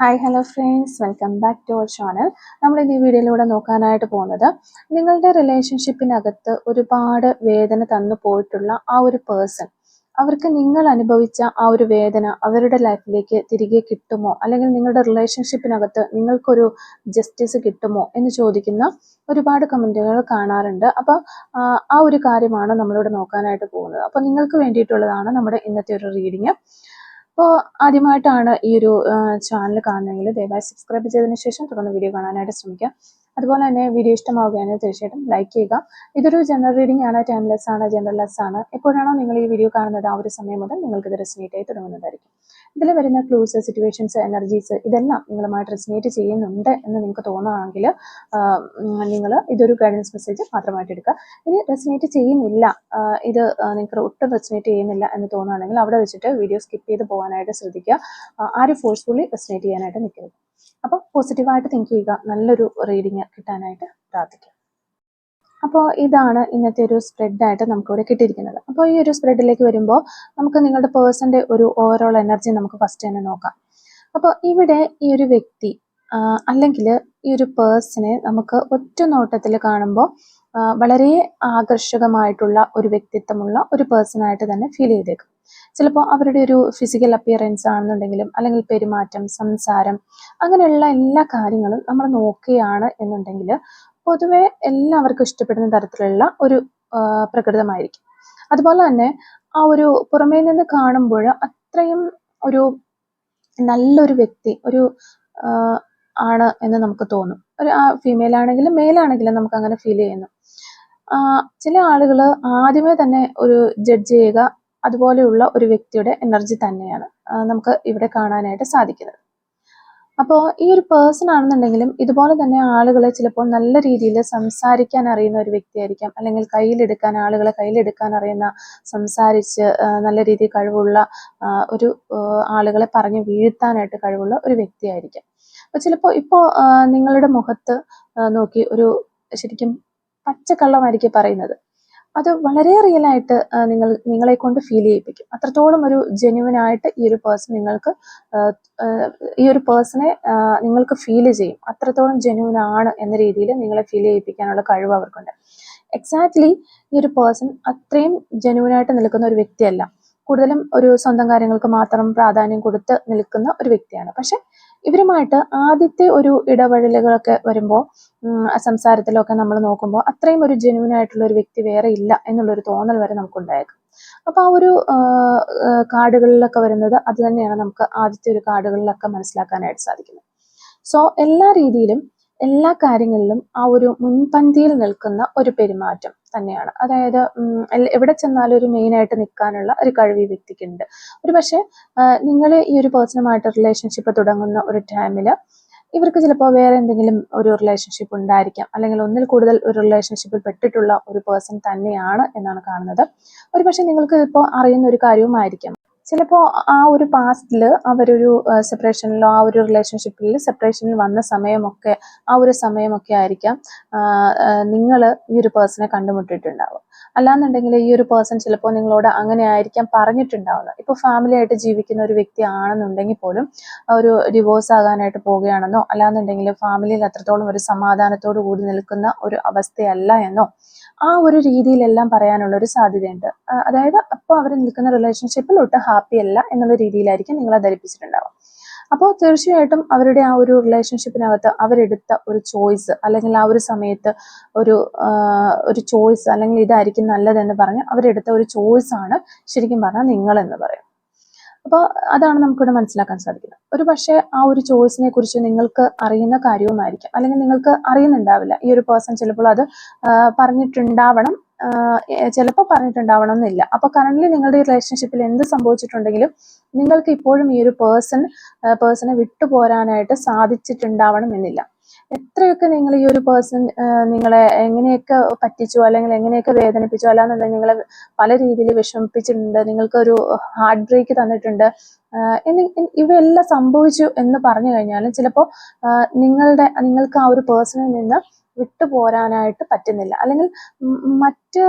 Hi hello friends welcome back to our channel നമ്മൾ ഈ വീഡിയോയിലൂടെ നോക്കാനായിട്ട് പോകുന്നത് നിങ്ങളുടെ റിലേഷൻഷിപ്പിനകത്ത് ഒരുപാട് വേദന തന്നു പോയിട്ടുള്ള ആ ഒരു പേഴ്സൺ അവർക്ക് നിങ്ങൾ അനുഭവിച്ച ആ ഒരു വേദന അവരുടെ ലൈഫിലേക്ക് തിരികെ കിട്ടുമോ? അല്ലെങ്കിൽ നിങ്ങളുടെ റിലേഷൻഷിപ്പിനകത്ത് നിങ്ങൾക്കൊരു ജസ്റ്റിസ് കിട്ടുമോ? എന്ന് ചോദിക്കുന്ന ഒരുപാട് കമന്റുകൾ കാണാറുണ്ട്. അപ്പോൾ ആ ഒരു കാര്യമാണ് നമ്മളിവിടെ നോക്കാനായിട്ട് പോകുന്നത്. അപ്പോൾ നിങ്ങൾക്ക് വേണ്ടിയിട്ടുള്ളതാണ് നമ്മുടെ ഇന്നത്തെ ഒരു റീഡിങ് അപ്പോൾ ആദ്യമായിട്ടാണ് ഈ ഒരു ചാനൽ കാണുന്നതെങ്കിൽ ദയവായി സബ്സ്ക്രൈബ് ചെയ്തതിന് ശേഷം തുടർന്ന് വീഡിയോ കാണാനായിട്ട് ശ്രമിക്കുക. അതുപോലെ തന്നെ വീഡിയോ ഇഷ്ടമാവുകയാണെങ്കിൽ തീർച്ചയായിട്ടും ലൈക്ക് ചെയ്യുക. ഇതൊരു ജനറൽ റീഡിംഗ് ആണ് ടൈംലെസ് ആണ് ജനറൽ ലെസ് ആണ്. എപ്പോഴാണോ നിങ്ങൾ ഈ വീഡിയോ കാണുന്നത് ആ ഒരു സമയം മുതൽ നിങ്ങൾക്ക് ഇത് റെസിനേറ്റ് ആയി തുടങ്ങുന്നതായിരിക്കും. ഇതിൽ വരുന്ന ക്ലൂസ് സിറ്റുവേഷൻസ് എനർജീസ് ഇതെല്ലാം നിങ്ങളുമായിട്ട് റെസിനേറ്റ് ചെയ്യുന്നുണ്ട് എന്ന് നിങ്ങൾക്ക് തോന്നുകയാണെങ്കിൽ നിങ്ങൾ ഇതൊരു ഗൈഡൻസ് മെസ്സേജ് മാത്രമായിട്ട് എടുക്കുക. ഇനി റെസിനേറ്റ് ചെയ്യുന്നില്ല ഇത് നിങ്ങൾക്ക് ഒട്ടും റെസിനേറ്റ് ചെയ്യുന്നില്ല എന്ന് തോന്നുകയാണെങ്കിൽ അവിടെ വെച്ചിട്ട് വീഡിയോ സ്കിപ്പ് ചെയ്ത് പോകാനായിട്ട് ശ്രദ്ധിക്കുക. ആരും ഫോഴ്സ്ഫുള്ളി റെസിനേറ്റ് ചെയ്യാനായിട്ട് നിൽക്കരുത്. അപ്പോൾ പോസിറ്റീവായിട്ട് തിങ്ക് ചെയ്യുക നല്ലൊരു റീഡിങ് കിട്ടാനായിട്ട് പ്രാർത്ഥിക്കുക അപ്പോൾ ഇതാണ് ഇന്നത്തെ ഒരു സ്പ്രെഡായിട്ട് നമുക്കിവിടെ കിട്ടിയിരിക്കുന്നത്. അപ്പോൾ ഈ ഒരു സ്പ്രെഡിലേക്ക് വരുമ്പോൾ നമുക്ക് നിങ്ങളുടെ പേഴ്സന്റെ ഒരു ഓവറോൾ എനർജി നമുക്ക് ഫസ്റ്റ് തന്നെ നോക്കാം. അപ്പോൾ ഇവിടെ ഈ ഒരു വ്യക്തി അല്ലെങ്കിൽ ഈ ഒരു പേഴ്സണെ നമുക്ക് ഒറ്റ നോട്ടത്തിൽ കാണുമ്പോൾ വളരെ ആകർഷകമായിട്ടുള്ള ഒരു വ്യക്തിത്വമുള്ള ഒരു പേഴ്സണായിട്ട് തന്നെ ഫീൽ ചെയ്തേക്കും. ചിലപ്പോൾ അവരുടെ ഒരു ഫിസിക്കൽ അപ്പിയറൻസ് ആണെന്നുണ്ടെങ്കിലും അല്ലെങ്കിൽ പെരുമാറ്റം സംസാരം അങ്ങനെയുള്ള എല്ലാ കാര്യങ്ങളും നമ്മൾ നോക്കുകയാണ് എന്നുണ്ടെങ്കിൽ പൊതുവെ എല്ലാവർക്കും ഇഷ്ടപ്പെടുന്ന തരത്തിലുള്ള ഒരു പ്രകൃതമായിരിക്കും. അതുപോലെ തന്നെ ആ ഒരു പുറമേ നിന്ന് കാണുമ്പോൾ അത്രയും ഒരു നല്ലൊരു വ്യക്തി ഒരു ആണ് എന്ന് നമുക്ക് തോന്നും. ഒരു ആ ഫീമെയിൽ ആണെങ്കിലും മെയിൽ ആണെങ്കിലും നമുക്ക് അങ്ങനെ ഫീൽ ചെയ്യുന്നു. ചില ആളുകൾ ആദ്യമേ തന്നെ ഒരു ജഡ്ജ് ചെയ്യുക അതുപോലെയുള്ള ഒരു വ്യക്തിയുടെ എനർജി തന്നെയാണ് നമുക്ക് ഇവിടെ കാണാനായിട്ട് സാധിക്കുന്നത്. അപ്പോൾ ഈ ഒരു പേഴ്സൺ ആണെന്നുണ്ടെങ്കിലും ഇതുപോലെ തന്നെ ആളുകളെ ചിലപ്പോൾ നല്ല രീതിയിൽ സംസാരിക്കാൻ അറിയുന്ന ഒരു വ്യക്തിയായിരിക്കാം. അല്ലെങ്കിൽ കയ്യിലെടുക്കാൻ ആളുകളെ കയ്യിലെടുക്കാൻ അറിയുന്ന സംസാരിച്ച് നല്ല രീതിയിൽ കഴിവുള്ള ഒരു ആളുകളെ പറഞ്ഞു വീഴ്ത്താനായിട്ട് കഴിവുള്ള ഒരു വ്യക്തിയായിരിക്കാം. അപ്പോൾ ചിലപ്പോൾ ഇപ്പോൾ നിങ്ങളുടെ മുഖത്ത് നോക്കി ഒരു ശരിക്കും പച്ചക്കള്ളമായിരിക്കും പറയുന്നത്. അത് വളരെ റിയൽ ആയിട്ട് നിങ്ങൾ നിങ്ങളെ കൊണ്ട് ഫീൽ ചെയ്യിപ്പിക്കും. അത്രത്തോളം ഒരു ജെന്യുവൻ ആയിട്ട് ഈ ഒരു പേഴ്സൺ നിങ്ങൾക്ക് ഈ ഒരു പേഴ്സണെ നിങ്ങൾക്ക് ഫീൽ ചെയ്യും. അത്രത്തോളം ജെന്യുവൻ ആണ് എന്ന രീതിയിൽ നിങ്ങളെ ഫീൽ ചെയ്യിപ്പിക്കാനുള്ള കഴിവ് അവർക്കുണ്ട്. എക്സാക്ട്ലി ഈ ഒരു പേഴ്സൺ അത്രയും ജെന്യുവൻ ആയിട്ട് നിൽക്കുന്ന ഒരു വ്യക്തിയല്ല. കൂടുതലും ഒരു സ്വന്തം കാര്യങ്ങൾക്ക് മാത്രം പ്രാധാന്യം കൊടുത്ത് നിൽക്കുന്ന ഒരു വ്യക്തിയാണ്. പക്ഷെ ഇവരുമായിട്ട് ആദ്യത്തെ ഒരു ഇടപഴലുകളൊക്കെ വരുമ്പോൾ സംസാരത്തിലൊക്കെ നമ്മൾ നോക്കുമ്പോൾ അത്രയും ഒരു ജെന്യൂൻ ആയിട്ടുള്ള ഒരു വ്യക്തി വേറെ ഇല്ല എന്നുള്ളൊരു തോന്നൽ വരെ നമുക്കുണ്ടായേക്കും. അപ്പോൾ ആ ഒരു കാർഡുകളിലൊക്കെ വരുന്നത് അത് തന്നെയാണ് നമുക്ക് ആദ്യത്തെ ഒരു കാർഡുകളിലൊക്കെ മനസ്സിലാക്കാനായിട്ട് സാധിക്കുന്നത്. സോ എല്ലാ രീതിയിലും എല്ലാ കാര്യങ്ങളിലും ആ ഒരു മുൻപന്തിയിൽ നിൽക്കുന്ന ഒരു പെരുമാറ്റം തന്നെയാണ്. അതായത് എവിടെ ചെന്നാലും ഒരു മെയിനായിട്ട് നിൽക്കാനുള്ള ഒരു കഴിവ് ഈ വ്യക്തിക്കുണ്ട്. ഒരു പക്ഷേ നിങ്ങൾ ഈ ഒരു പേഴ്സണുമായിട്ട് റിലേഷൻഷിപ്പ് തുടങ്ങുന്ന ഒരു ടൈമിൽ ഇവർക്ക് ചിലപ്പോൾ വേറെ എന്തെങ്കിലും ഒരു റിലേഷൻഷിപ്പ് ഉണ്ടായിരിക്കാം. അല്ലെങ്കിൽ ഒന്നിൽ കൂടുതൽ ഒരു റിലേഷൻഷിപ്പിൽ പെട്ടിട്ടുള്ള ഒരു പേഴ്സൺ തന്നെയാണ് എന്നാണ് കാണുന്നത്. ഒരു പക്ഷേ നിങ്ങൾക്ക് ഇപ്പോൾ അറിയുന്ന ഒരു കാര്യവുമായിരിക്കാം. ചിലപ്പോൾ ആ ഒരു പാസ്റ്റിൽ അവരൊരു സെപ്പറേഷനിലോ ആ ഒരു റിലേഷൻഷിപ്പിൽ സെപ്പറേഷനിൽ വന്ന സമയമൊക്കെ ആ ഒരു സമയമൊക്കെ ആയിരിക്കാം നിങ്ങൾ ഈ ഒരു പേഴ്സണെ കണ്ടുമുട്ടിയിട്ടുണ്ടാവും അല്ലാന്നുണ്ടെങ്കിൽ ഈ ഒരു പേഴ്സൺ ചിലപ്പോൾ നിങ്ങളോട് അങ്ങനെ ആയിരിക്കാം പറഞ്ഞിട്ടുണ്ടാവുന്നത് ഇപ്പോൾ ഫാമിലി ആയിട്ട് ജീവിക്കുന്ന ഒരു വ്യക്തി ആണെന്നുണ്ടെങ്കിൽ പോലും ഒരു ഡിവോഴ്സ് ആകാനായിട്ട് പോവുകയാണെന്നോ അല്ലാന്നുണ്ടെങ്കിൽ ഫാമിലിയിൽ അത്രത്തോളം ഒരു സമാധാനത്തോടു കൂടി നിൽക്കുന്ന ഒരു അവസ്ഥയല്ല എന്നോ ആ ഒരു രീതിയിലെല്ലാം പറയാനുള്ള ഒരു സാധ്യതയുണ്ട്. അതായത് അപ്പോൾ അവർ നിൽക്കുന്ന റിലേഷൻഷിപ്പിൽ ഒട്ടും ഹാപ്പി അല്ല എന്നുള്ള രീതിയിലായിരിക്കും നിങ്ങളെ ധരിപ്പിച്ചിട്ടുണ്ടാവുക. അപ്പോൾ തീർച്ചയായിട്ടും അവരുടെ ആ ഒരു റിലേഷൻഷിപ്പിനകത്ത് അവരെടുത്ത ഒരു ചോയ്സ് അല്ലെങ്കിൽ ആ ഒരു സമയത്ത് ഒരു ഒരു ചോയ്സ് അല്ലെങ്കിൽ ഇതായിരിക്കും നല്ലതെന്ന് പറഞ്ഞ് അവരെടുത്ത ഒരു ചോയ്സ് ആണ് ശരിക്കും പറഞ്ഞാൽ നിങ്ങളെന്ന് പറയും അപ്പോൾ അതാണ് നമുക്കിവിടെ മനസ്സിലാക്കാൻ സാധിക്കുന്നത്. ഒരു പക്ഷേ ആ ഒരു ചോയ്സിനെ കുറിച്ച് നിങ്ങൾക്ക് അറിയുന്ന കാര്യവുമായിരിക്കും അല്ലെങ്കിൽ നിങ്ങൾക്ക് അറിയുന്നുണ്ടാവില്ല. ഈ ഒരു പേഴ്സൺ ചിലപ്പോൾ അത് പറഞ്ഞിട്ടുണ്ടാവണം ചിലപ്പോൾ പറഞ്ഞിട്ടുണ്ടാവണം എന്നില്ല അപ്പൊ കറന്റ് നിങ്ങളുടെ റിലേഷൻഷിപ്പിൽ എന്ത് സംഭവിച്ചിട്ടുണ്ടെങ്കിലും നിങ്ങൾക്ക് ഇപ്പോഴും ഈ ഒരു പേഴ്സൺ പേഴ്സണെ വിട്ടുപോരാനായിട്ട് സാധിച്ചിട്ടുണ്ടാവണം എന്നില്ല എത്രയൊക്കെ നിങ്ങൾ ഈ ഒരു പേഴ്സൺ നിങ്ങളെ എങ്ങനെയൊക്കെ പറ്റിച്ചു അല്ലെങ്കിൽ എങ്ങനെയൊക്കെ വേദനിപ്പിച്ചു അല്ലാന്നുണ്ടെങ്കിൽ നിങ്ങളെ പല രീതിയിൽ വിഷമിപ്പിച്ചിട്ടുണ്ട് നിങ്ങൾക്ക് ഒരു ഹാർട്ട് ബ്രേക്ക് തന്നിട്ടുണ്ട് ഇവയെല്ലാം സംഭവിച്ചു എന്ന് പറഞ്ഞു കഴിഞ്ഞാലും ചിലപ്പോൾ നിങ്ങളുടെ നിങ്ങൾക്ക് ആ ഒരു പേഴ്സണിൽ നിന്ന് വിട്ടുപോരാനായിട്ട് പറ്റുന്നില്ല. അല്ലെങ്കിൽ മറ്റ്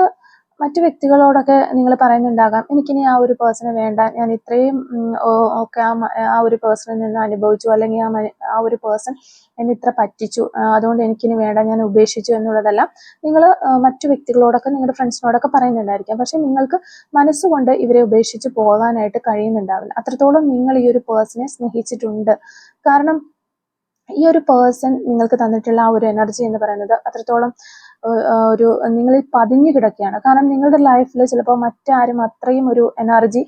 മറ്റു വ്യക്തികളോടൊക്കെ നിങ്ങൾ പറയുന്നുണ്ടാകാം എനിക്കിനി ആ ഒരു പേഴ്സണെ വേണ്ട. ഞാൻ ഇത്രയും ഒക്കെ ആ ആ ഒരു പേഴ്സണിൽ നിന്ന് അനുഭവിച്ചു. അല്ലെങ്കിൽ ആ ആ ഒരു പേഴ്സൺ എന്നെ ഇത്ര പറ്റിച്ചു. അതുകൊണ്ട് എനിക്കിനി വേണ്ട. ഞാൻ ഉപേക്ഷിച്ചു എന്നുള്ളതെല്ലാം നിങ്ങൾ മറ്റു വ്യക്തികളോടൊക്കെ നിങ്ങളുടെ ഫ്രണ്ട്സിനോടൊക്കെ പറയുന്നുണ്ടായിരിക്കാം. പക്ഷെ നിങ്ങൾക്ക് മനസ്സുകൊണ്ട് ഇവരെ ഉപേക്ഷിച്ച് പോകാനായിട്ട് കഴിയുന്നുണ്ടാവില്ല. അത്രത്തോളം നിങ്ങൾ ഈ ഒരു പേഴ്സണെ സ്നേഹിച്ചിട്ടുണ്ട്. കാരണം ഈ ഒരു പേഴ്സൺ നിങ്ങൾക്ക് തന്നിട്ടുള്ള ആ ഒരു എനർജി എന്ന് പറയുന്നത് അത്രത്തോളം ഒരു നിങ്ങളിൽ പതിഞ്ഞു കിടക്കുകയാണ്. കാരണം നിങ്ങളുടെ ലൈഫിൽ ചിലപ്പോൾ മറ്റാരും അത്രയും ഒരു എനർജി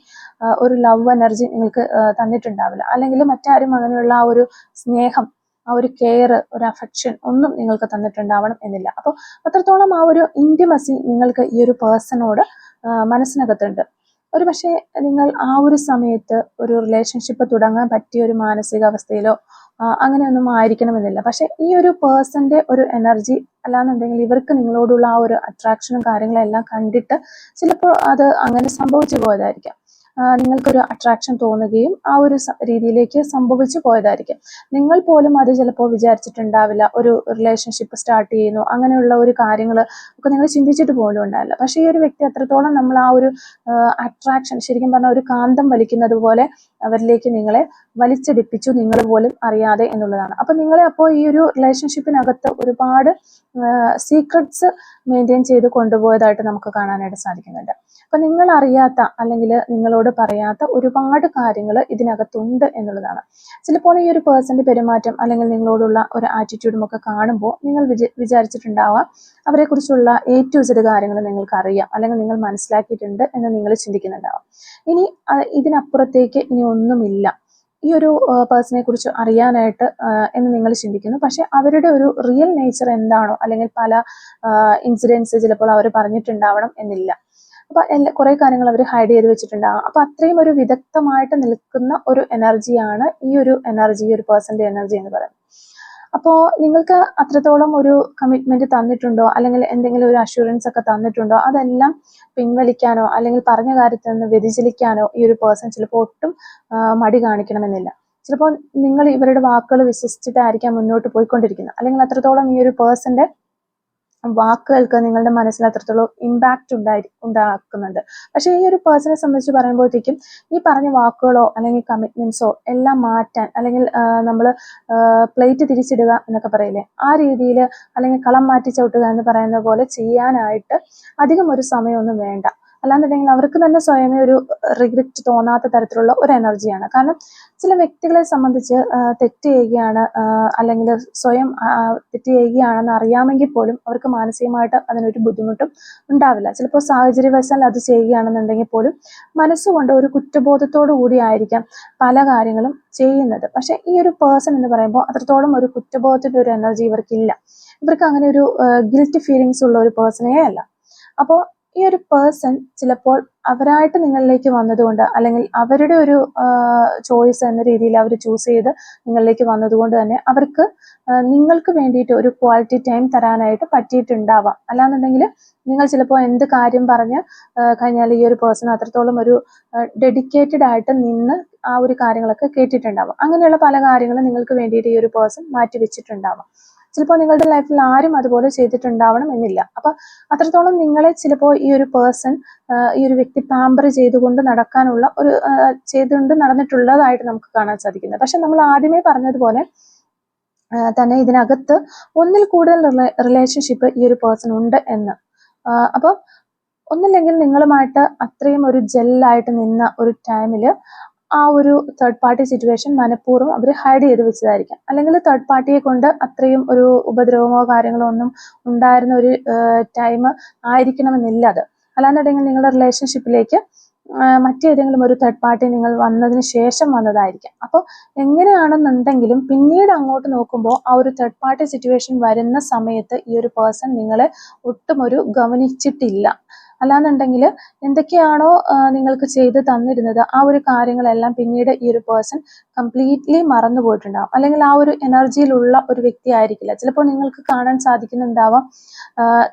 ഒരു ലവ് എനർജി നിങ്ങൾക്ക് തന്നിട്ടുണ്ടാവില്ല. അല്ലെങ്കിൽ മറ്റാരും അങ്ങനെയുള്ള ആ ഒരു സ്നേഹം ആ ഒരു കെയർ ഒരു അഫെക്ഷൻ ഒന്നും നിങ്ങൾക്ക് തന്നിട്ടുണ്ടാവണം എന്നില്ല. അപ്പോൾ അത്രത്തോളം ആ ഒരു ഇന്റിമസി നിങ്ങൾക്ക് ഈ ഒരു പേഴ്സണോട് മനസ്സിനകത്തുണ്ട്. ഒരു പക്ഷേ നിങ്ങൾ ആ ഒരു സമയത്ത് ഒരു റിലേഷൻഷിപ്പ് തുടങ്ങാൻ പറ്റിയ ഒരു മാനസികാവസ്ഥയിലോ അങ്ങനെയൊന്നും ആയിരിക്കണമെന്നില്ല. പക്ഷെ ഈ ഒരു പേഴ്സന്റെ ഒരു എനർജി അല്ലാന്നുണ്ടെങ്കിൽ ഇവർക്ക് നിങ്ങളോടുള്ള ആ ഒരു അട്രാക്ഷനും കാര്യങ്ങളും എല്ലാം കണ്ടിട്ട് ചിലപ്പോൾ അത് അങ്ങനെ സംഭവിച്ചു പോയതായിരിക്കാം. നിങ്ങൾക്കൊരു അട്രാക്ഷൻ തോന്നുകയും ആ ഒരു രീതിയിലേക്ക് സംഭവിച്ചു പോയതായിരിക്കും. നിങ്ങൾ പോലും അത് ചിലപ്പോൾ വിചാരിച്ചിട്ടുണ്ടാവില്ല. ഒരു റിലേഷൻഷിപ്പ് സ്റ്റാർട്ട് ചെയ്യുന്നു. അങ്ങനെയുള്ള ഒരു കാര്യങ്ങൾ ഒക്കെ നിങ്ങൾ ചിന്തിച്ചിട്ട് പോലും ഉണ്ടാവില്ല. പക്ഷേ ഈ ഒരു വ്യക്തി അത്രത്തോളം നമ്മൾ ആ ഒരു അട്രാക്ഷൻ ശരിക്കും പറഞ്ഞാൽ ഒരു കാന്തം വലിക്കുന്നത് പോലെ അവരിലേക്ക് നിങ്ങളെ വലിച്ചടിപ്പിച്ചു നിങ്ങൾ പോലും അറിയാതെ എന്നുള്ളതാണ്. അപ്പൊ നിങ്ങളെ അപ്പോൾ ഈ ഒരു റിലേഷൻഷിപ്പിനകത്ത് ഒരുപാട് സീക്രട്സ് മെയിന്റെയിൻ ചെയ്ത് കൊണ്ടുപോയതായിട്ട് നമുക്ക് കാണാനായിട്ട് സാധിക്കുന്നുണ്ട്. അപ്പൊ നിങ്ങൾ അറിയാത്ത അല്ലെങ്കിൽ നിങ്ങളോട് പറയാത്ത ഒരുപാട് കാര്യങ്ങൾ ഇതിനകത്തുണ്ട് എന്നുള്ളതാണ്. ചിലപ്പോൾ ഈ ഒരു പേഴ്സന്റെ പെരുമാറ്റം അല്ലെങ്കിൽ നിങ്ങളോടുള്ള ഒരു ആറ്റിറ്റ്യൂഡും ഒക്കെ കാണുമ്പോൾ നിങ്ങൾ വിചാ വിചാരിച്ചിട്ടുണ്ടാവാം അവരെ കുറിച്ചുള്ള എ ടു സെഡ് കാര്യങ്ങൾ നിങ്ങൾക്ക് അറിയാം അല്ലെങ്കിൽ നിങ്ങൾ മനസ്സിലാക്കിയിട്ടുണ്ട് എന്ന് നിങ്ങൾ ചിന്തിക്കുന്നുണ്ടാവാം. ഇനി ഇതിനപ്പുറത്തേക്ക് ഇനി ഒന്നുമില്ല. ഈ ഒരു പേഴ്സണെ കുറിച്ച് അറിയാനായിട്ട് എന്ന് നിങ്ങൾ ചിന്തിക്കുന്നു. പക്ഷെ അവരുടെ ഒരു റിയൽ നേച്ചർ എന്താണോ അല്ലെങ്കിൽ പല ഇൻസിഡൻസ് ചിലപ്പോൾ അവർ പറഞ്ഞിട്ടുണ്ടാവണം എന്നില്ല. അപ്പൊ എല്ലാ കുറെ കാര്യങ്ങൾ അവർ ഹൈഡ് ചെയ്ത് വെച്ചിട്ടുണ്ടാകും അപ്പൊ അത്രയും ഒരു വിദഗ്ധമായിട്ട് നിൽക്കുന്ന ഒരു എനർജിയാണ് ഈ ഒരു എനർജി ഈ ഒരു പേഴ്സന്റെ എനർജി എന്ന് പറയുന്നത്. അപ്പോൾ നിങ്ങൾക്ക് അത്രത്തോളം ഒരു കമ്മിറ്റ്മെന്റ് തന്നിട്ടുണ്ടോ? അല്ലെങ്കിൽ എന്തെങ്കിലും ഒരു അഷുറൻസ് ഒക്കെ തന്നിട്ടുണ്ടോ? അതെല്ലാം പിൻവലിക്കാനോ അല്ലെങ്കിൽ പറഞ്ഞ കാര്യത്തിൽ നിന്ന് വ്യതിചലിക്കാനോ ഈ ഒരു പേഴ്സൺ ചിലപ്പോൾ ഒട്ടും മടി കാണിക്കണമെന്നില്ല. ചിലപ്പോൾ നിങ്ങൾ ഇവരുടെ വാക്കുകൾ വിശ്വസിച്ചിട്ടായിരിക്കാം മുന്നോട്ട് പോയിക്കൊണ്ടിരിക്കുന്നത്. അല്ലെങ്കിൽ അത്രത്തോളം ഈ ഒരു പേഴ്സന്റെ വാക്കുകൾക്ക് നിങ്ങളുടെ മനസ്സിൽ അത്രത്തോളം ഇമ്പാക്റ്റ് ഉണ്ടായി ഉണ്ടാക്കുന്നുണ്ട് പക്ഷേ ഈ ഒരു പേഴ്സണെ സംബന്ധിച്ച് പറയുമ്പോഴത്തേക്കും ഈ പറഞ്ഞ വാക്കുകളോ അല്ലെങ്കിൽ കമ്മിറ്റ്മെന്റ്സോ എല്ലാം മാറ്റാൻ അല്ലെങ്കിൽ നമ്മൾ പ്ലേറ്റ് തിരിച്ചിടുക എന്നൊക്കെ പറയില്ലേ? ആ രീതിയിൽ അല്ലെങ്കിൽ കളം മാറ്റി ചവിട്ടുക എന്ന് പറയുന്ന പോലെ ചെയ്യാനായിട്ട് അധികം ഒരു സമയമൊന്നും വേണ്ട. അല്ലാന്നുണ്ടെങ്കിൽ അവർക്ക് തന്നെ സ്വയമേ ഒരു റിഗ്രറ്റ് തോന്നാത്ത തരത്തിലുള്ള ഒരു എനർജിയാണ് കാരണം ചില വ്യക്തികളെ സംബന്ധിച്ച് തെറ്റ് ചെയ്യുകയാണ് അല്ലെങ്കിൽ സ്വയം തെറ്റ് ചെയ്യുകയാണെന്ന് അറിയാമെങ്കിൽ പോലും അവർക്ക് മാനസികമായിട്ട് അതിനൊരു ബുദ്ധിമുട്ടും ഉണ്ടാവില്ല. ചിലപ്പോൾ സാഹചര്യവശാൽ അത് ചെയ്യുകയാണെന്നുണ്ടെങ്കിൽ പോലും മനസ്സുകൊണ്ട് ഒരു കുറ്റബോധത്തോടു കൂടിയായിരിക്കാം പല കാര്യങ്ങളും ചെയ്യുന്നത്. പക്ഷെ ഈ ഒരു പേഴ്സൺ എന്ന് പറയുമ്പോൾ അത്രത്തോളം ഒരു കുറ്റബോധത്തിന്റെ ഒരു എനർജി ഇവർക്കില്ല. ഇവർക്ക് അങ്ങനെ ഒരു ഗിൽറ്റ് ഫീലിങ്സ് ഉള്ള ഒരു പേഴ്സണേ അല്ല. അപ്പോൾ ഈ ഒരു പേഴ്സൺ ചിലപ്പോൾ അവരായിട്ട് നിങ്ങളിലേക്ക് വന്നതുകൊണ്ട് അല്ലെങ്കിൽ അവരുടെ ഒരു ചോയ്സ് എന്ന രീതിയിൽ അവർ ചൂസ് ചെയ്ത് നിങ്ങളിലേക്ക് വന്നതുകൊണ്ട് തന്നെ അവർക്ക് നിങ്ങൾക്ക് വേണ്ടിയിട്ട് ഒരു ക്വാളിറ്റി ടൈം തരാനായിട്ട് പറ്റിയിട്ടുണ്ടാവാം. അല്ലാന്നുണ്ടെങ്കിൽ നിങ്ങൾ ചിലപ്പോൾ എന്ത് കാര്യം പറഞ്ഞ് കഴിഞ്ഞാൽ ഈ ഒരു പേഴ്സൺ അത്രത്തോളം ഒരു ഡെഡിക്കേറ്റഡ് ആയിട്ട് നിന്ന് ആ ഒരു കാര്യങ്ങളൊക്കെ കേട്ടിട്ടുണ്ടാവാം. അങ്ങനെയുള്ള പല കാര്യങ്ങളും നിങ്ങൾക്ക് വേണ്ടിയിട്ട് ഈ ഒരു പേഴ്സൺ മാറ്റി വെച്ചിട്ടുണ്ടാവാം. ചിലപ്പോൾ നിങ്ങളുടെ ലൈഫിൽ ആരും അതുപോലെ ചെയ്തിട്ടുണ്ടാവണം എന്നില്ല. അപ്പൊ അത്രത്തോളം നിങ്ങളെ ചിലപ്പോൾ ഈ ഒരു പേഴ്സൺ ഈ ഒരു വ്യക്തി പാമ്പർ ചെയ്തുകൊണ്ട് നടക്കാനുള്ള ഒരു ചെയ്തുകൊണ്ട് നടന്നിട്ടുള്ളതായിട്ട് നമുക്ക് കാണാൻ സാധിക്കുന്നത് പക്ഷെ നമ്മൾ ആദ്യമേ പറഞ്ഞതുപോലെ തന്നെ ഇതിനകത്ത് ഒന്നിൽ കൂടുതൽ റിലേഷൻഷിപ്പ് ഈ ഒരു പേഴ്സൺ ഉണ്ട് എന്ന്. അപ്പോൾ ഒന്നില്ലെങ്കിൽ നിങ്ങളുമായിട്ട് അത്രയും ഒരു ജെല്ലായിട്ട് നിന്ന ഒരു ടൈമിൽ ആ ഒരു തേർഡ് പാർട്ടി സിറ്റുവേഷൻ മനഃപൂർവം അവർ ഹൈഡ് ചെയ്ത് വെച്ചതായിരിക്കാം. അല്ലെങ്കിൽ തേർഡ് പാർട്ടിയെ കൊണ്ട് അത്രയും ഒരു ഉപദ്രവമോ കാര്യങ്ങളോ ഒന്നും ഉണ്ടായിരുന്ന ഒരു ടൈം ആയിരിക്കണമെന്നില്ല അത്. അല്ലാന്നുണ്ടെങ്കിൽ നിങ്ങളുടെ റിലേഷൻഷിപ്പിലേക്ക് മറ്റേതെങ്കിലും ഒരു തേർഡ് പാർട്ടി നിങ്ങൾ വന്നതിന് ശേഷം വന്നതായിരിക്കാം. അപ്പോൾ എങ്ങനെയാണെന്നുണ്ടെങ്കിലും പിന്നീട് അങ്ങോട്ട് നോക്കുമ്പോൾ ആ ഒരു തേർഡ് പാർട്ടി സിറ്റുവേഷൻ വരുന്ന സമയത്ത് ഈ ഒരു പേഴ്സൺ നിങ്ങളെ ഒട്ടും ഒരു ഗവനിച്ചിട്ടില്ല. അല്ലാന്നുണ്ടെങ്കിൽ എന്തൊക്കെയാണോ നിങ്ങൾക്ക് ചെയ്ത് തന്നിരുന്നത് ആ ഒരു കാര്യങ്ങളെല്ലാം പിന്നീട് ഈ ഒരു പേഴ്സൺ കംപ്ലീറ്റ്ലി മറന്നു പോയിട്ടുണ്ടാവും. അല്ലെങ്കിൽ ആ ഒരു എനർജിയിലുള്ള ഒരു വ്യക്തി ആയിരിക്കില്ല. ചിലപ്പോൾ നിങ്ങൾക്ക് കാണാൻ സാധിക്കുന്നുണ്ടാവാം.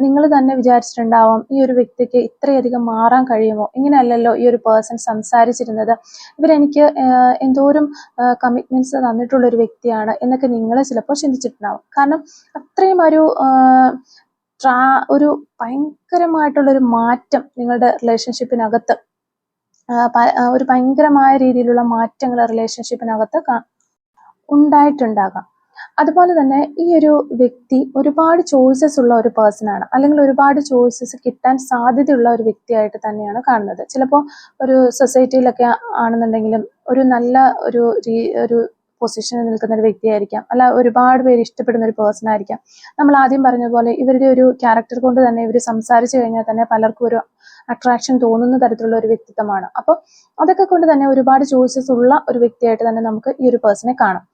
നിങ്ങൾ തന്നെ വിചാരിച്ചിട്ടുണ്ടാവാം ഈ ഒരു വ്യക്തിക്ക് ഇത്രയധികം മാറാൻ കഴിയുമോ? ഇങ്ങനെയല്ലല്ലോ ഈ ഒരു പേഴ്സൺ സംസാരിച്ചിരുന്നത്. ഇവരെനിക്ക് എന്തോരം കമ്മിറ്റ്മെന്റ്സ് തന്നിട്ടുള്ള ഒരു വ്യക്തിയാണ് എന്നൊക്കെ നിങ്ങൾ ചിലപ്പോൾ ചിന്തിച്ചിട്ടുണ്ടാവും. കാരണം അത്രയും ഒരു ട്രാ ഒരു ഭയങ്കരമായിട്ടുള്ള ഒരു മാറ്റം നിങ്ങളുടെ റിലേഷൻഷിപ്പിനകത്ത് ഒരു ഭയങ്കരമായ രീതിയിലുള്ള മാറ്റങ്ങൾ റിലേഷൻഷിപ്പിനകത്ത് ഉണ്ടായിട്ടുണ്ടാകാം. അതുപോലെ തന്നെ ഈ ഒരു വ്യക്തി ഒരുപാട് ചോയ്സസ് ഉള്ള ഒരു പേഴ്സൺ ആണ്. അല്ലെങ്കിൽ ഒരുപാട് ചോയ്സസ് കിട്ടാൻ സാധ്യതയുള്ള ഒരു വ്യക്തിയായിട്ട് തന്നെയാണ് കാണുന്നത്. ചിലപ്പോൾ ഒരു സൊസൈറ്റിയിലൊക്കെ ആണെന്നുണ്ടെങ്കിലും ഒരു നല്ല ഒരു ഒരു പൊസിഷനിൽ നിൽക്കുന്ന ഒരു വ്യക്തിയായിരിക്കാം. അല്ല ഒരുപാട് പേര് ഇഷ്ടപ്പെടുന്ന ഒരു പേഴ്സൺ ആയിരിക്കാം. നമ്മൾ ആദ്യം പറഞ്ഞതുപോലെ പോലെ ഇവരുടെ ഒരു ക്യാരക്ടർ കൊണ്ട് തന്നെ ഇവർ സംസാരിച്ചു കഴിഞ്ഞാൽ തന്നെ പലർക്കും ഒരു അട്രാക്ഷൻ തോന്നുന്ന തരത്തിലുള്ള ഒരു വ്യക്തിത്വമാണ്. അപ്പോൾ അതൊക്കെ കൊണ്ട് തന്നെ ഒരുപാട് ചോയ്സസ് ഉള്ള ഒരു വ്യക്തിയായിട്ട് തന്നെ നമുക്ക് ഈ ഒരു പേഴ്സണെ കാണാം.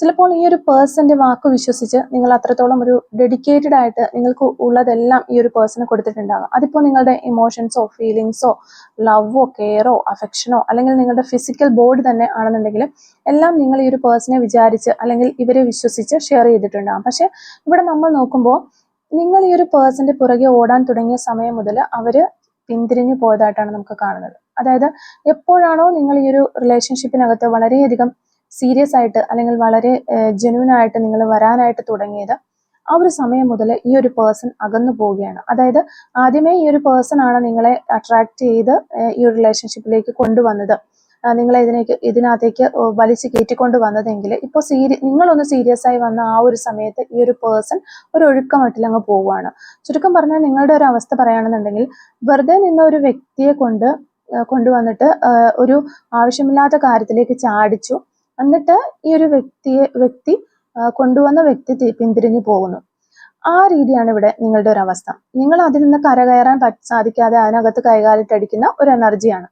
ചിലപ്പോൾ ഈ ഒരു പേഴ്സന്റെ വാക്ക് വിശ്വസിച്ച് നിങ്ങൾ അത്രത്തോളം ഒരു ഡെഡിക്കേറ്റഡ് ആയിട്ട് നിങ്ങൾക്ക് ഉള്ളതെല്ലാം ഈ ഒരു പേഴ്സണ് കൊടുത്തിട്ടുണ്ടാകാം. അതിപ്പോൾ നിങ്ങളുടെ ഇമോഷൻസോ ഫീലിങ്സോ ലവോ കെയറോ അഫെക്ഷനോ അല്ലെങ്കിൽ നിങ്ങളുടെ ഫിസിക്കൽ ബോഡി തന്നെ ആണെന്നുണ്ടെങ്കിൽ എല്ലാം നിങ്ങൾ ഈ ഒരു പേഴ്സണെ വിചാരിച്ച് അല്ലെങ്കിൽ ഇവരെ വിശ്വസിച്ച് ഷെയർ ചെയ്തിട്ടുണ്ടാകും. പക്ഷെ ഇവിടെ നമ്മൾ നോക്കുമ്പോൾ നിങ്ങൾ ഈ ഒരു പേഴ്സന്റെ പുറകെ ഓടാൻ തുടങ്ങിയ സമയം മുതൽ അവർ പിന്തിരിഞ്ഞു പോയതായിട്ടാണ് നമുക്ക് കാണുന്നത്. അതായത് എപ്പോഴാണോ നിങ്ങൾ ഈ ഒരു റിലേഷൻഷിപ്പിനകത്ത് വളരെയധികം സീരിയസ് ആയിട്ട് അല്ലെങ്കിൽ വളരെ ജെന്യൂൻ ആയിട്ട് നിങ്ങൾ വരാനായിട്ട് തുടങ്ങിയത് ആ ഒരു സമയം മുതൽ ഈ ഒരു പേഴ്സൺ അകന്നു പോവുകയാണ്. അതായത് ആദ്യമേ ഈ ഒരു പേഴ്സൺ ആണ് നിങ്ങളെ അട്രാക്ട് ചെയ്ത് ഈ ഒരു റിലേഷൻഷിപ്പിലേക്ക് കൊണ്ടുവന്നത്. നിങ്ങളെ ഇതിനേക്ക് ഇതിനകത്തേക്ക് വലിച്ച് കയറ്റിക്കൊണ്ട് വന്നതെങ്കിൽ ഇപ്പോൾ സീരി നിങ്ങളൊന്ന് സീരിയസ് ആയി വന്ന ആ ഒരു സമയത്ത് ഈ ഒരു പേഴ്സൺ ഒരു ഒഴുക്കമട്ടിൽ അങ്ങ് പോവുകയാണ്. ചുരുക്കം പറഞ്ഞാൽ നിങ്ങളുടെ ഒരു അവസ്ഥ പറയുകയാണെന്നുണ്ടെങ്കിൽ വെറുതെ നിന്ന ഒരു വ്യക്തിയെ കൊണ്ട് കൊണ്ടുവന്നിട്ട് ഒരു ആവശ്യമില്ലാത്ത കാര്യത്തിലേക്ക് ചാടിച്ചു. എന്നിട്ട് ഈ ഒരു വ്യക്തിയെ വ്യക്തി കൊണ്ടുവന്ന വ്യക്തി പിന്തിരിഞ്ഞു പോകുന്നു. ആ രീതിയാണ് ഇവിടെ നിങ്ങളുടെ ഒരു അവസ്ഥ. നിങ്ങൾ അതിൽ നിന്ന് കരകയറാൻ സാധിക്കാതെ അതിനകത്ത് കൈകാലിട്ടടിക്കുന്ന ഒരു എനർജിയാണ്